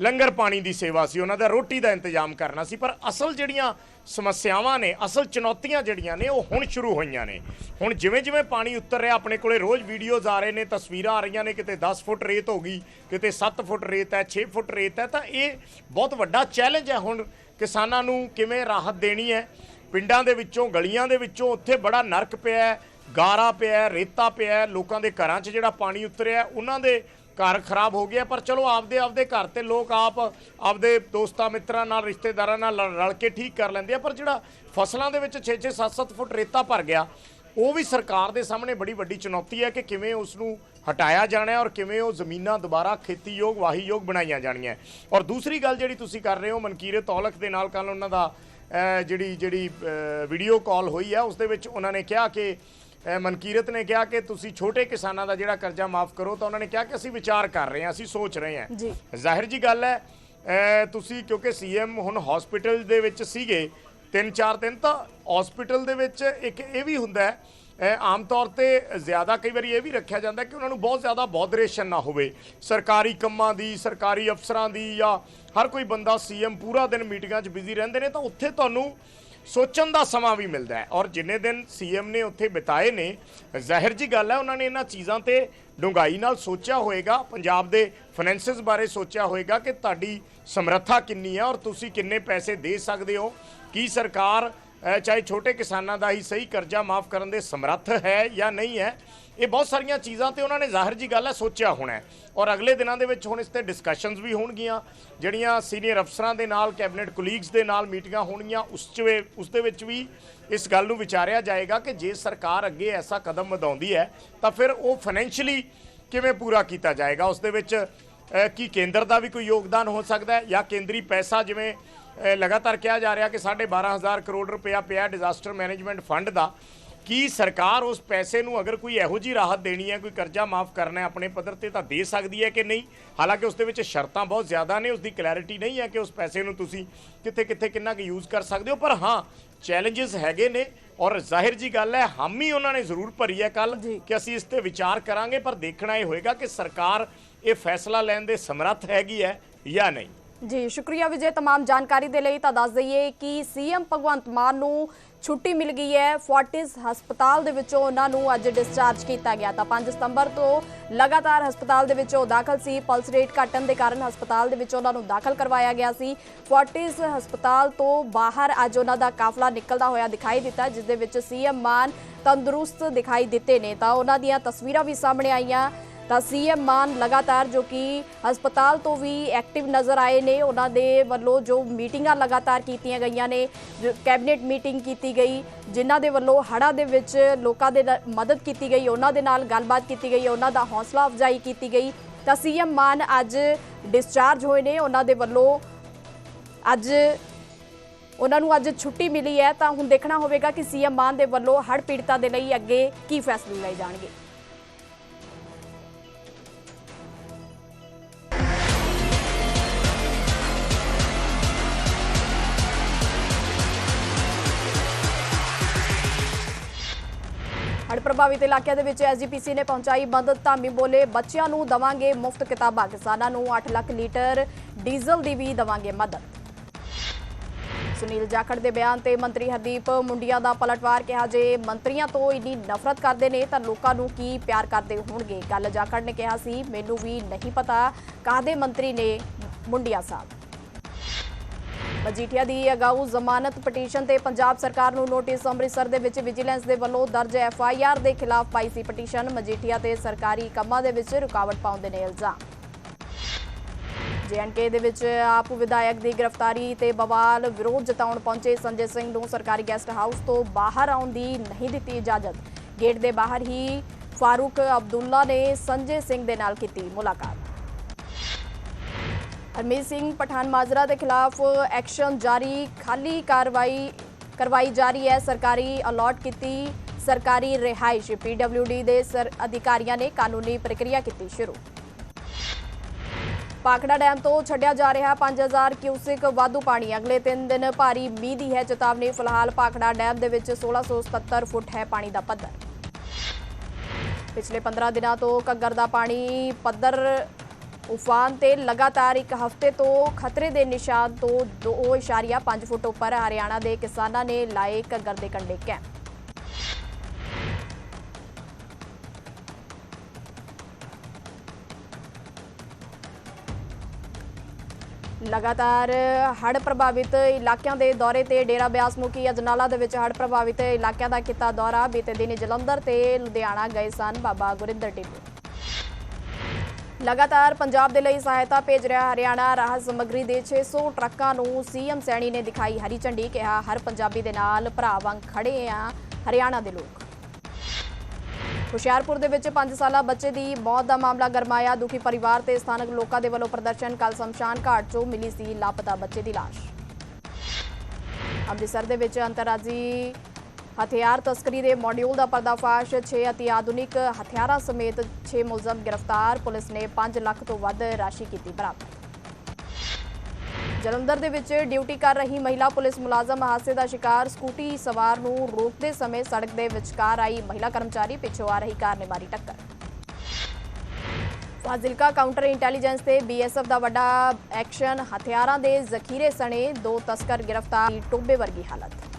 ਲੰਗਰ ਪਾਣੀ ਦੀ ਸੇਵਾ ਸੀ, ਉਹਨਾਂ ਦਾ ਰੋਟੀ ਦਾ ਇੰਤਜ਼ਾਮ ਕਰਨਾ ਸੀ, ਪਰ ਅਸਲ ਜਿਹੜੀਆਂ ਸਮੱਸਿਆਵਾਂ ਨੇ, ਅਸਲ ਚੁਣੌਤੀਆਂ ਜਿਹੜੀਆਂ ਨੇ, ਉਹ ਹੁਣ ਸ਼ੁਰੂ ਹੋਈਆਂ ਨੇ। ਹੁਣ ਜਿਵੇਂ ਜਿਵੇਂ ਪਾਣੀ ਉਤਰ ਰਿਹਾ, ਆਪਣੇ ਕੋਲੇ ਰੋਜ਼ ਵੀਡੀਓਜ਼ ਆ ਰਹੇ ਨੇ, ਤਸਵੀਰਾਂ ਆ ਰਹੀਆਂ ਨੇ, ਕਿਤੇ 10 ਫੁੱਟ ਰੇਤ ਹੋ ਗਈ, ਕਿਤੇ 7 ਫੁੱਟ ਰੇਤ ਹੈ 6 ਫੁੱਟ ਰੇਤ ਹੈ, ਤਾਂ ਇਹ ਬਹੁਤ ਵੱਡਾ ਚੈਲੰਜ ਹੈ ਹੁਣ ਕਿਸਾਨਾਂ ਨੂੰ ਕਿਵੇਂ ਰਾਹਤ ਦੇਣੀ ਹੈ। ਪਿੰਡਾਂ ਦੇ ਵਿੱਚੋਂ, ਗਲੀਆਂ ਦੇ ਵਿੱਚੋਂ, ਉੱਥੇ ਬੜਾ ਨਰਕ ਪਿਆ ਹੈ, ਗਾਰਾ ਪਿਆ ਰੇਤਾ ਪਿਆ ਲੋਕਾਂ ਦੇ ਘਰਾਂ 'ਚ ਜਿਹੜਾ ਪਾਣੀ ਉਤਰਿਆ, ਉਹਨਾਂ ਦੇ ਘਰ ਖਰਾਬ ਹੋ ਗਿਆ, ਪਰ ਚਲੋ ਆਪਦੇ ਆਪਦੇ ਘਰ ਤੇ ਲੋਕ ਆਪ ਆਪਦੇ ਦੋਸਤਾਂ, ਮਿੱਤਰਾਂ ਨਾਲ, ਰਿਸ਼ਤੇਦਾਰਾਂ ਨਾਲ ਰਲ- ਰਲ ਕੇ ਠੀਕ ਕਰ ਲੈਂਦੇ ਆ, ਪਰ ਜਿਹੜਾ ਫਸਲਾਂ ਦੇ ਵਿੱਚ 6-6 7-7 ਫੁੱਟ ਰੇਤਾ ਭਰ ਗਿਆ, ਉਹ ਵੀ ਸਰਕਾਰ ਦੇ ਸਾਹਮਣੇ ਬੜੀ ਵੱਡੀ ਚੁਣੌਤੀ ਹੈ ਕਿ ਕਿਵੇਂ ਉਸ ਨੂੰ ਹਟਾਇਆ ਜਾਣਾ ਔਰ ਕਿਵੇਂ ਉਹ ਜ਼ਮੀਨਾਂ ਦੁਬਾਰਾ ਖੇਤੀਯੋਗ, ਵਾਹੀਯੋਗ ਬਣਾਈਆਂ ਜਾਣੀਆਂ ਔਰ ਦੂਸਰੀ ਗੱਲ ਜਿਹੜੀ ਤੁਸੀਂ ਕਰ ਰਹੇ ਹੋ ਮਨਕੀਰਤ ਔਲਖ ਦੇ ਨਾਲ ਕੱਲ ਉਹਨਾਂ ਦਾ ਜਿਹੜੀ ਜਿਹੜੀ ਵੀਡੀਓ ਕਾਲ ਹੋਈ ਹੈ, ਉਸ ਦੇ ਵਿੱਚ ਉਹਨਾਂ ਨੇ ਕਿਹਾ ਕਿ ਮਨਕੀਰਤ ਨੇ ਕਿਹਾ ਕਿ ਤੁਸੀਂ ਛੋਟੇ ਕਿਸਾਨਾਂ ਦਾ ਜਿਹੜਾ ਕਰਜ਼ਾ ਮਾਫ ਕਰੋ ਤਾਂ ਉਹਨਾਂ ਨੇ ਕਿਹਾ ਕਿ ਅਸੀਂ ਵਿਚਾਰ ਕਰ ਰਹੇ ਹਾਂ ਅਸੀਂ ਸੋਚ ਰਹੇ ਹਾਂ। ਜ਼ਾਹਿਰ ਜੀ ਗੱਲ ਹੈ ਤੁਸੀਂ ਕਿਉਂਕਿ ਸੀਐਮ ਹੁਣ ਹਸਪੀਟਲ ਦੇ ਵਿੱਚ ਸੀਗੇ ਤਿੰਨ ਚਾਰ ਦਿਨ ਤਾਂ ਹਸਪੀਟਲ ਦੇ ਵਿੱਚ ਇੱਕ ਇਹ ਵੀ ਹੁੰਦਾ ਹੈ ਆਮ ਤੌਰ ਤੇ ਜ਼ਿਆਦਾ ਕਈ ਵਾਰੀ ਇਹ ਵੀ ਰੱਖਿਆ ਜਾਂਦਾ ਕਿ ਉਹਨਾਂ ਨੂੰ ਬਹੁਤ ਜ਼ਿਆਦਾ ਬੌਧਰੇਸ਼ਨ ਨਾ ਹੋਵੇ ਸਰਕਾਰੀ ਕੰਮਾਂ ਦੀ ਸਰਕਾਰੀ ਅਫਸਰਾਂ ਦੀ ਜਾਂ ਹਰ ਕੋਈ ਬੰਦਾ ਸੀਐਮ ਪੂਰਾ ਦਿਨ ਮੀਟਿੰਗਾਂ 'ਚ ਬਿਜ਼ੀ ਰਹਿੰਦੇ ਨੇ ਤਾਂ ਉੱਥੇ ਤੁਹਾਨੂੰ ਸੋਚਣ ਦਾ ਸਮਾਂ ਵੀ ਮਿਲਦਾ ਹੈ। ਔਰ ਜਿੰਨੇ ਦਿਨ ਸੀਐਮ ਨੇ ਉੱਥੇ ਬਿਤਾਏ ਨੇ, ਜ਼ਾਹਿਰ ਜੀ ਗੱਲ ਹੈ, ਉਹਨਾਂ ਨੇ ਇਹਨਾਂ ਚੀਜ਼ਾਂ ਤੇ ਡੂੰਘਾਈ ਨਾਲ ਸੋਚਿਆ ਹੋਏਗਾ। ਪੰਜਾਬ ਦੇ ਫਾਈਨੈਂਸਿਸ ਬਾਰੇ ਸੋਚਿਆ ਹੋਏਗਾ ਕਿ ਤੁਹਾਡੀ ਸਮਰੱਥਾ ਕਿੰਨੀ ਹੈ ਔਰ ਤੁਸੀਂ ਕਿੰਨੇ ਪੈਸੇ ਦੇ ਸਕਦੇ ਹੋ। ਕੀ ਸਰਕਾਰ ਚਾਹੇ ਛੋਟੇ ਕਿਸਾਨਾਂ ਦਾ ਹੀ ਸਹੀ ਕਰਜ਼ਾ ਮਾਫ ਕਰਨ ਦੇ ਸਮਰੱਥ ਹੈ ਜਾਂ ਨਹੀਂ ਹੈ ਇਹ ਬਹੁਤ ਸਾਰੀਆਂ ਚੀਜ਼ਾਂ ਤੇ ਉਹਨਾਂ ਨੇ ਜ਼ਾਹਿਰ ਜੀ ਗੱਲ ਹੈ ਸੋਚਿਆ ਹੋਣਾ ਔਰ ਅਗਲੇ ਦਿਨਾਂ ਦੇ ਵਿੱਚ ਹੁਣ ਇਸ ਤੇ ਡਿਸਕਸ਼ਨਸ ਵੀ ਹੋਣਗੀਆਂ। ਜਿਹੜੀਆਂ ਸੀਨੀਅਰ ਅਫਸਰਾਂ ਦੇ ਨਾਲ ਕੈਬਨਿਟ ਕੁਲੀਗਸ ਦੇ ਨਾਲ ਮੀਟਿੰਗਾਂ ਹੋਣਗੀਆਂ, ਉਸ ਚ ਉਸ ਦੇ ਵਿੱਚ ਵੀ ਇਸ ਗੱਲ ਨੂੰ ਵਿਚਾਰਿਆ ਜਾਏਗਾ ਕਿ ਜੇ ਸਰਕਾਰ ਅੱਗੇ ਐਸਾ ਕਦਮ ਵਧਾਉਂਦੀ ਹੈ, ਤਾਂ ਫਿਰ ਉਹ ਫਾਈਨੈਂਸ਼ੀਅਲੀ ਕਿਵੇਂ ਪੂਰਾ ਕੀਤਾ ਜਾਏਗਾ? ਉਸ ਦੇ ਵਿੱਚ ਕੀ ਕੇਂਦਰ ਦਾ ਵੀ ਕੋਈ ਯੋਗਦਾਨ ਹੋ ਸਕਦਾ ਹੈ ਜਾਂ ਕੇਂਦਰੀ ਪੈਸਾ ਜਿਵੇਂ ਲਗਾਤਾਰ ਕਿਹਾ ਜਾ ਰਿਹਾ ਕਿ 12500 ਕਰੋੜ ਰੁਪਇਆ ਪਿਆ ਡਿਜ਼ਾਸਟਰ ਮੈਨੇਜਮੈਂਟ ਫੰਡ ਦਾ ਕੀ ਸਰਕਾਰ ਉਸ ਪੈਸੇ ਨੂੰ ਅਗਰ ਕੋਈ ਇਹੋ ਜੀ ਰਾਹਤ ਦੇਣੀ ਹੈ ਕੋਈ ਕਰਜ਼ਾ ਮਾਫ ਕਰਨਾ ਹੈ ਆਪਣੇ ਪੱਧਰ ਤੇ ਤਾਂ ਦੇ ਸਕਦੀ ਹੈ ਕਿ ਨਹੀਂ? ਹਾਲਾਂਕਿ ਉਸ ਦੇ ਵਿੱਚ ਸ਼ਰਤਾਂ ਬਹੁਤ ਜ਼ਿਆਦਾ ਨੇ ਉਸ ਦੀ ਕਲੈਰਿਟੀ ਨਹੀਂ ਹੈ ਕਿ ਉਸ ਪੈਸੇ ਨੂੰ ਤੁਸੀਂ ਕਿੱਥੇ ਕਿੱਥੇ ਕਿੰਨਾ ਕੁ ਯੂਜ਼ ਕਰ ਸਕਦੇ ਹੋ ਪਰ ਹਾਂ ਚੈਲੰਜਸ ਹੈਗੇ ਨੇ ਔਰ ਜ਼ਾਹਿਰ ਜੀ ਗੱਲ ਹੈ ਹਾਮੀ ਉਹਨਾਂ ਨੇ ਜ਼ਰੂਰ ਭਰੀ ਹੈ ਕੱਲ ਕਿ ਅਸੀਂ ਇਸ ਤੇ ਵਿਚਾਰ ਕਰਾਂਗੇ ਪਰ ਦੇਖਣਾ ਇਹ ਹੋਏਗਾ ਕਿ ਸਰਕਾਰ ਇਹ ਫੈਸਲਾ ਲੈਣ ਦੇ ਸਮਰੱਥ ਹੈਗੀ ਹੈ ਜਾਂ ਨਹੀਂ। ਜੀ ਸ਼ੁਕਰੀਆ ਵਿਜੇ तमाम ਜਾਣਕਾਰੀ ਦੇ ਲਈ ਤਾਂ ਦੱਸ ਦਈਏ ਕਿ ਸੀਐਮ ਭਗਵੰਤ ਮਾਨ ਨੂੰ ਛੁੱਟੀ ਮਿਲ ਗਈ ਹੈ ਫੋਰਟਿਸ ਹਸਪਤਾਲ ਦੇ ਵਿੱਚੋਂ ਉਹਨਾਂ ਨੂੰ ਅੱਜ ਡਿਸਚਾਰਜ ਕੀਤਾ ਗਿਆ ਤਾਂ 5 ਸਤੰਬਰ ਤੋਂ ਲਗਾਤਾਰ ਹਸਪਤਾਲ ਦੇ ਵਿੱਚ ਉਹ ਦਾਖਲ ਸੀ ਪਲਸ ਰੇਟ ਘਟਣ ਦੇ ਕਾਰਨ ਹਸਪਤਾਲ ਦੇ ਵਿੱਚ ਉਹਨਾਂ ਨੂੰ ਦਾਖਲ ਕਰਵਾਇਆ ਗਿਆ ਸੀ ਫੋਰਟਿਸ ਹਸਪਤਾਲ ਤੋਂ ਬਾਹਰ ਅੱਜ ਉਹਨਾਂ ਦਾ ਕਾਫਲਾ ਨਿਕਲਦਾ ਹੋਇਆ ਦਿਖਾਈ ਦਿੱਤਾ ਜਿਸ ਦੇ ਵਿੱਚ ਸੀਐਮ ਮਾਨ ਤੰਦਰੁਸਤ ਦਿਖਾਈ ਦਿੱਤੇ ਨੇ ਤਾਂ ਉਹਨਾਂ ਦੀਆਂ ਤਸਵੀਰਾਂ ਵੀ ਸਾਹਮਣੇ ਆਈਆਂ ਤਾਂ ਸੀਐਮ ਮਾਨ ਲਗਾਤਾਰ ਜੋ ਕਿ ਹਸਪਤਾਲ ਤੋਂ ਵੀ ਐਕਟਿਵ ਨਜ਼ਰ ਆਏ ਨੇ, ਉਹਨਾਂ ਦੇ ਵੱਲੋਂ ਜੋ ਮੀਟਿੰਗਾਂ ਲਗਾਤਾਰ ਕੀਤੀਆਂ ਗਈਆਂ ਨੇ, ਜੋ ਕੈਬਨਿਟ ਮੀਟਿੰਗ ਕੀਤੀ ਗਈ, ਜਿਨ੍ਹਾਂ ਦੇ ਵੱਲੋਂ ਹੜ੍ਹਾਂ ਦੇ ਵਿੱਚ ਲੋਕਾਂ ਦੇ ਮਦਦ ਕੀਤੀ ਗਈ, ਉਹਨਾਂ ਦੇ ਨਾਲ ਗੱਲਬਾਤ ਕੀਤੀ ਗਈ, ਉਹਨਾਂ ਦਾ ਹੌਸਲਾ ਅਫਜ਼ਾਈ ਕੀਤੀ ਗਈ। ਤਾਂ ਸੀਐਮ ਮਾਨ ਅੱਜ ਡਿਸਚਾਰਜ ਹੋਏ ਨੇ, ਉਹਨਾਂ ਦੇ ਵੱਲੋਂ ਅੱਜ ਉਹਨਾਂ ਨੂੰ ਅੱਜ ਛੁੱਟੀ ਮਿਲੀ ਹੈ, ਤਾਂ ਹੁਣ ਦੇਖਣਾ ਹੋਵੇਗਾ ਕਿ ਸੀਐਮ ਮਾਨ ਦੇ ਵੱਲੋਂ ਹੜ੍ਹ ਪੀੜਤਾਂ ਦੇ ਲਈ ਅੱਗੇ ਕੀ ਫੈਸਲੇ ਲਏ ਜਾਣਗੇ। ਪ੍ਰਭਾਵਿਤ ਇਲਾਕਿਆਂ ਦੇ ਵਿੱਚ ਐਸਜੀਪੀਸੀ ਨੇ ਪਹੁੰਚਾਈ ਮਦਦ ਧਾਮੀ ਬੋਲੇ। ਬੱਚਿਆਂ ਨੂੰ ਦਵਾਂਗੇ ਮੁਫਤ ਕਿਤਾਬਾਂ। ਕਿਸਾਨਾਂ ਨੂੰ 8 ਲੱਖ ਲੀਟਰ ਡੀਜ਼ਲ ਦੀ ਵੀ ਦਵਾਂਗੇ ਮਦਦ। ਸੁਨੀਲ ਜਾਖੜ ਦੇ ਬਿਆਨ ਤੇ ਮੰਤਰੀ ਹਰਦੀਪ ਮੁੰਡੀਆਂ ਦਾ ਪਲਟਵਾਰ ਕਿਹਾ ਜੇ ਮੰਤਰੀਆਂ ਤੋਂ ਇੰਨੀ ਨਫ਼ਰਤ ਕਰਦੇ ਨੇ ਤਾਂ ਲੋਕਾਂ ਨੂੰ ਕੀ ਪਿਆਰ ਕਰਦੇ ਹੋਣਗੇ? ਗੱਲ ਜਾਖੜ ਨੇ ਕਿਹਾ ਸੀ, ਮੈਨੂੰ ਵੀ ਨਹੀਂ ਪਤਾ। ਕਾਹਦੇ ਮੰਤਰੀ ਨੇ ਮੁੰਡੀਆਂ ਸਾਹਿਬ? ਮਜੀਠੀਆ ਦੀ ਅਗਾਊ ਜ਼ਮਾਨਤ ਪਟੀਸ਼ਨ ਤੇ ਪੰਜਾਬ ਸਰਕਾਰ ਨੂੰ ਨੋਟਿਸ ਅੰਮ੍ਰਿਤਸਰ ਦੇ ਵਿੱਚ ਵਿਜੀਲੈਂਸ ਦੇ ਵੱਲੋਂ ਦਰਜ ਐਫ ਆਈ ਆਰ ਦੇ ਖਿਲਾਫ ਪਾਈ ਸੀ ਪਟੀਸ਼ਨ। ਮਜੀਠੀਆ ਤੇ ਸਰਕਾਰੀ ਕੰਮਾਂ ਦੇ ਵਿੱਚ ਰੁਕਾਵਟ ਪਾਉਂਦੇ ਨੇ ਇਲਜ਼ਾਮ ਜੇਐਨਕੇ ਦੇ ਵਿੱਚ ਆਪ ਵਿਧਾਇਕ ਦੀ ਗ੍ਰਿਫਤਾਰੀ ਤੇ ਬਵਾਲ ਵਿਰੋਧ ਜਤਾਉਣ ਪਹੁੰਚੇ, ਸੰਜੇ ਸਿੰਘ ਨੂੰ ਸਰਕਾਰੀ ਗੈਸਟ ਹਾਊਸ ਤੋਂ ਬਾਹਰ ਆਉਣ ਦੀ ਨਹੀਂ ਦਿੱਤੀ ਇਜਾਜ਼ਤ। ਗੇਟ ਦੇ ਬਾਹਰ ਹੀ ਫਾਰੂਕ ਅਬਦੁੱਲਾ ਨੇ ਸੰਜੇ ਸਿੰਘ ਦੇ ਨਾਲ ਕੀਤੀ ਮੁਲਾਕਾਤ। ਹਰਮੀਤ ਸਿੰਘ ਪਠਾਨ ਮਾਜਰਾ ਦੇ ਖਿਲਾਫ ਐਕਸ਼ਨ ਜਾਰੀ, ਖਾਲੀ ਕਾਰਵਾਈ ਕਰਵਾਈ ਜਾ ਰਹੀ ਹੈ। ਸਰਕਾਰੀ ਅਲਾਟ ਕੀਤੀ ਸਰਕਾਰੀ ਰਿਹਾਇਸ਼। ਪੀਡਬਲਯੂਡੀ ਦੇ ਸਰ ਅਧਿਕਾਰੀਆਂ ਨੇ ਕਾਨੂੰਨੀ ਪ੍ਰਕਿਰਿਆ ਕੀਤੀ ਸ਼ੁਰੂ। ਪਾਖੜਾ ਡੈਮ ਤੋਂ ਛੱਡਿਆ ਜਾ ਰਿਹਾ 5000 ਕਿਊਸਿਕ ਵਾਧੂ ਪਾਣੀ। ਅਗਲੇ 3 ਦਿਨ ਭਾਰੀ ਮੀਂਹ ਦੀ ਹੈ ਚੇਤਾਵਨੀ। ਫਿਲਹਾਲ ਪਾਖੜਾ ਡੈਮ ਦੇ ਵਿੱਚ 1677 ਫੁੱਟ ਹੈ ਪਾਣੀ ਦਾ ਪੱਧਰ। ਪਿਛਲੇ 15 ਦਿਨਾਂ ਤੋਂ ਘੱਗਰ ਦਾ ਪਾਣੀ ਪੱਧਰ ਉਫਾਨ ਤੇ ਲਗਾਤਾਰ ਇੱਕ ਹਫ਼ਤੇ ਤੋਂ ਖਤਰੇ ਦੇ ਨਿਸ਼ਾਨ ਤੋਂ 2.5 ਫੁੱਟ ਉੱਪਰ ਹਰਿਆਣਾ ਦੇ ਕਿਸਾਨਾਂ ਨੇ ਲਾਏ ਘੱਗਰ ਦੇ ਕੰਢੇ ਕੈਂਪ। ਲਗਾਤਾਰ ਹੜ੍ਹ ਪ੍ਰਭਾਵਿਤ ਇਲਾਕਿਆਂ ਦੇ ਦੌਰੇ ਤੇ ਡੇਰਾ ਬਿਆਸ ਮੁਖੀ ਅਜਨਾਲਾ ਦੇ ਵਿੱਚ ਹੜ੍ਹ ਪ੍ਰਭਾਵਿਤ ਇਲਾਕਿਆਂ ਦਾ ਕੀਤਾ ਦੌਰਾ। ਬੀਤੇ ਦਿਨੀ ਜਲੰਧਰ ਤੇ ਲੁਧਿਆਣਾ ਗਏ ਸਨ ਬਾਬਾ ਗੁਰਿੰਦਰ ਟਿੱਬੂ ਲਗਾਤਾਰ ਪੰਜਾਬ ਦੇ ਲਈ ਸਹਾਇਤਾ ਭੇਜ ਰਿਹਾ ਹਰਿਆਣਾ। ਰਾਹਤ ਸਮੱਗਰੀ ਦੇ 600 ਟਰੱਕਾਂ ਨੂੰ ਸੀਐਮ ਸੈਣੀ ਨੇ ਦਿਖਾਈ ਹਰੀ ਝੰਡੀ, ਕਿਹਾ ਹਰ ਪੰਜਾਬੀ ਦੇ ਨਾਲ ਭਰਾ ਵਾਂਗ ਖੜੇ ਆ ਹਰਿਆਣਾ ਦੇ ਲੋਕ। ਹੁਸ਼ਿਆਰਪੁਰ ਦੇ ਵਿੱਚ 5 ਸਾਲਾ ਬੱਚੇ ਦੀ ਮੌਤ ਦਾ ਮਾਮਲਾ ਗਰਮਾਇਆ। ਦੁਖੀ ਪਰਿਵਾਰ ਤੇ ਸਥਾਨਕ ਲੋਕਾਂ ਦੇ ਵੱਲੋਂ ਪ੍ਰਦਰਸ਼ਨ। ਕੱਲ ਸ਼ਮਸ਼ਾਨ ਘਾਟ 'ਚੋਂ ਮਿਲੀ ਸੀ ਲਾਪਤਾ ਬੱਚੇ ਦੀ ਲਾਸ਼। ਅੰਮ੍ਰਿਤਸਰ ਦੇ ਵਿੱਚ ਅੰਤਰਰਾਜੀ ਹਥਿਆਰ ਤਸਕਰੀ ਦੇ ਮੋਡਿਊਲ ਦਾ ਪਰਦਾਫਾਸ਼ 6 ਅਤੀ ਆਧੁਨਿਕ ਹਥਿਆਰਾਂ ਸਮੇਤ 6 ਮੁਲਜ਼ਮ ਗ੍ਰਿਫਤਾਰ, ਪੁਲਿਸ ਨੇ 5 ਲੱਖ ਤੋਂ ਵੱਧ ਰਾਸ਼ੀ ਕੀਤੀ ਬਰਾਮਦ। ਜਲੰਧਰ ਦੇ ਵਿੱਚ ਡਿਊਟੀ ਕਰ ਰਹੀ ਮਹਿਲਾ ਪੁਲਿਸ ਮੁਲਾਜ਼ਮ ਹਾਦਸੇ ਦਾ ਸ਼ਿਕਾਰ, ਸਕੂਟੀ ਸਵਾਰ ਨੂੰ ਰੋਕਦੇ ਸਮੇਂ ਸੜਕ ਦੇ ਵਿਚਕਾਰ ਆਈ ਮਹਿਲਾ ਕਰਮਚਾਰੀ, ਪਿੱਛੋਂ ਆ ਰਹੀ ਕਾਰ ਨੇ ਮਾਰੀ ਟੱਕਰ। ਫਾਜ਼ਿਲਕਾ ਕਾਊਂਟਰ ਇੰਟੈਲੀਜੈਂਸ ਤੇ ਬੀਐਸਐਫ ਦਾ ਵੱਡਾ ਐਕਸ਼ਨ, ਹਥਿਆਰਾਂ ਦੇ ਜ਼ਖੀਰੇ ਸਣੇ ਦੋ ਤਸਕਰ ਗ੍ਰਿਫਤਾਰ ਟੋਬੇ ਵਰਗੀ ਹਾਲਤ।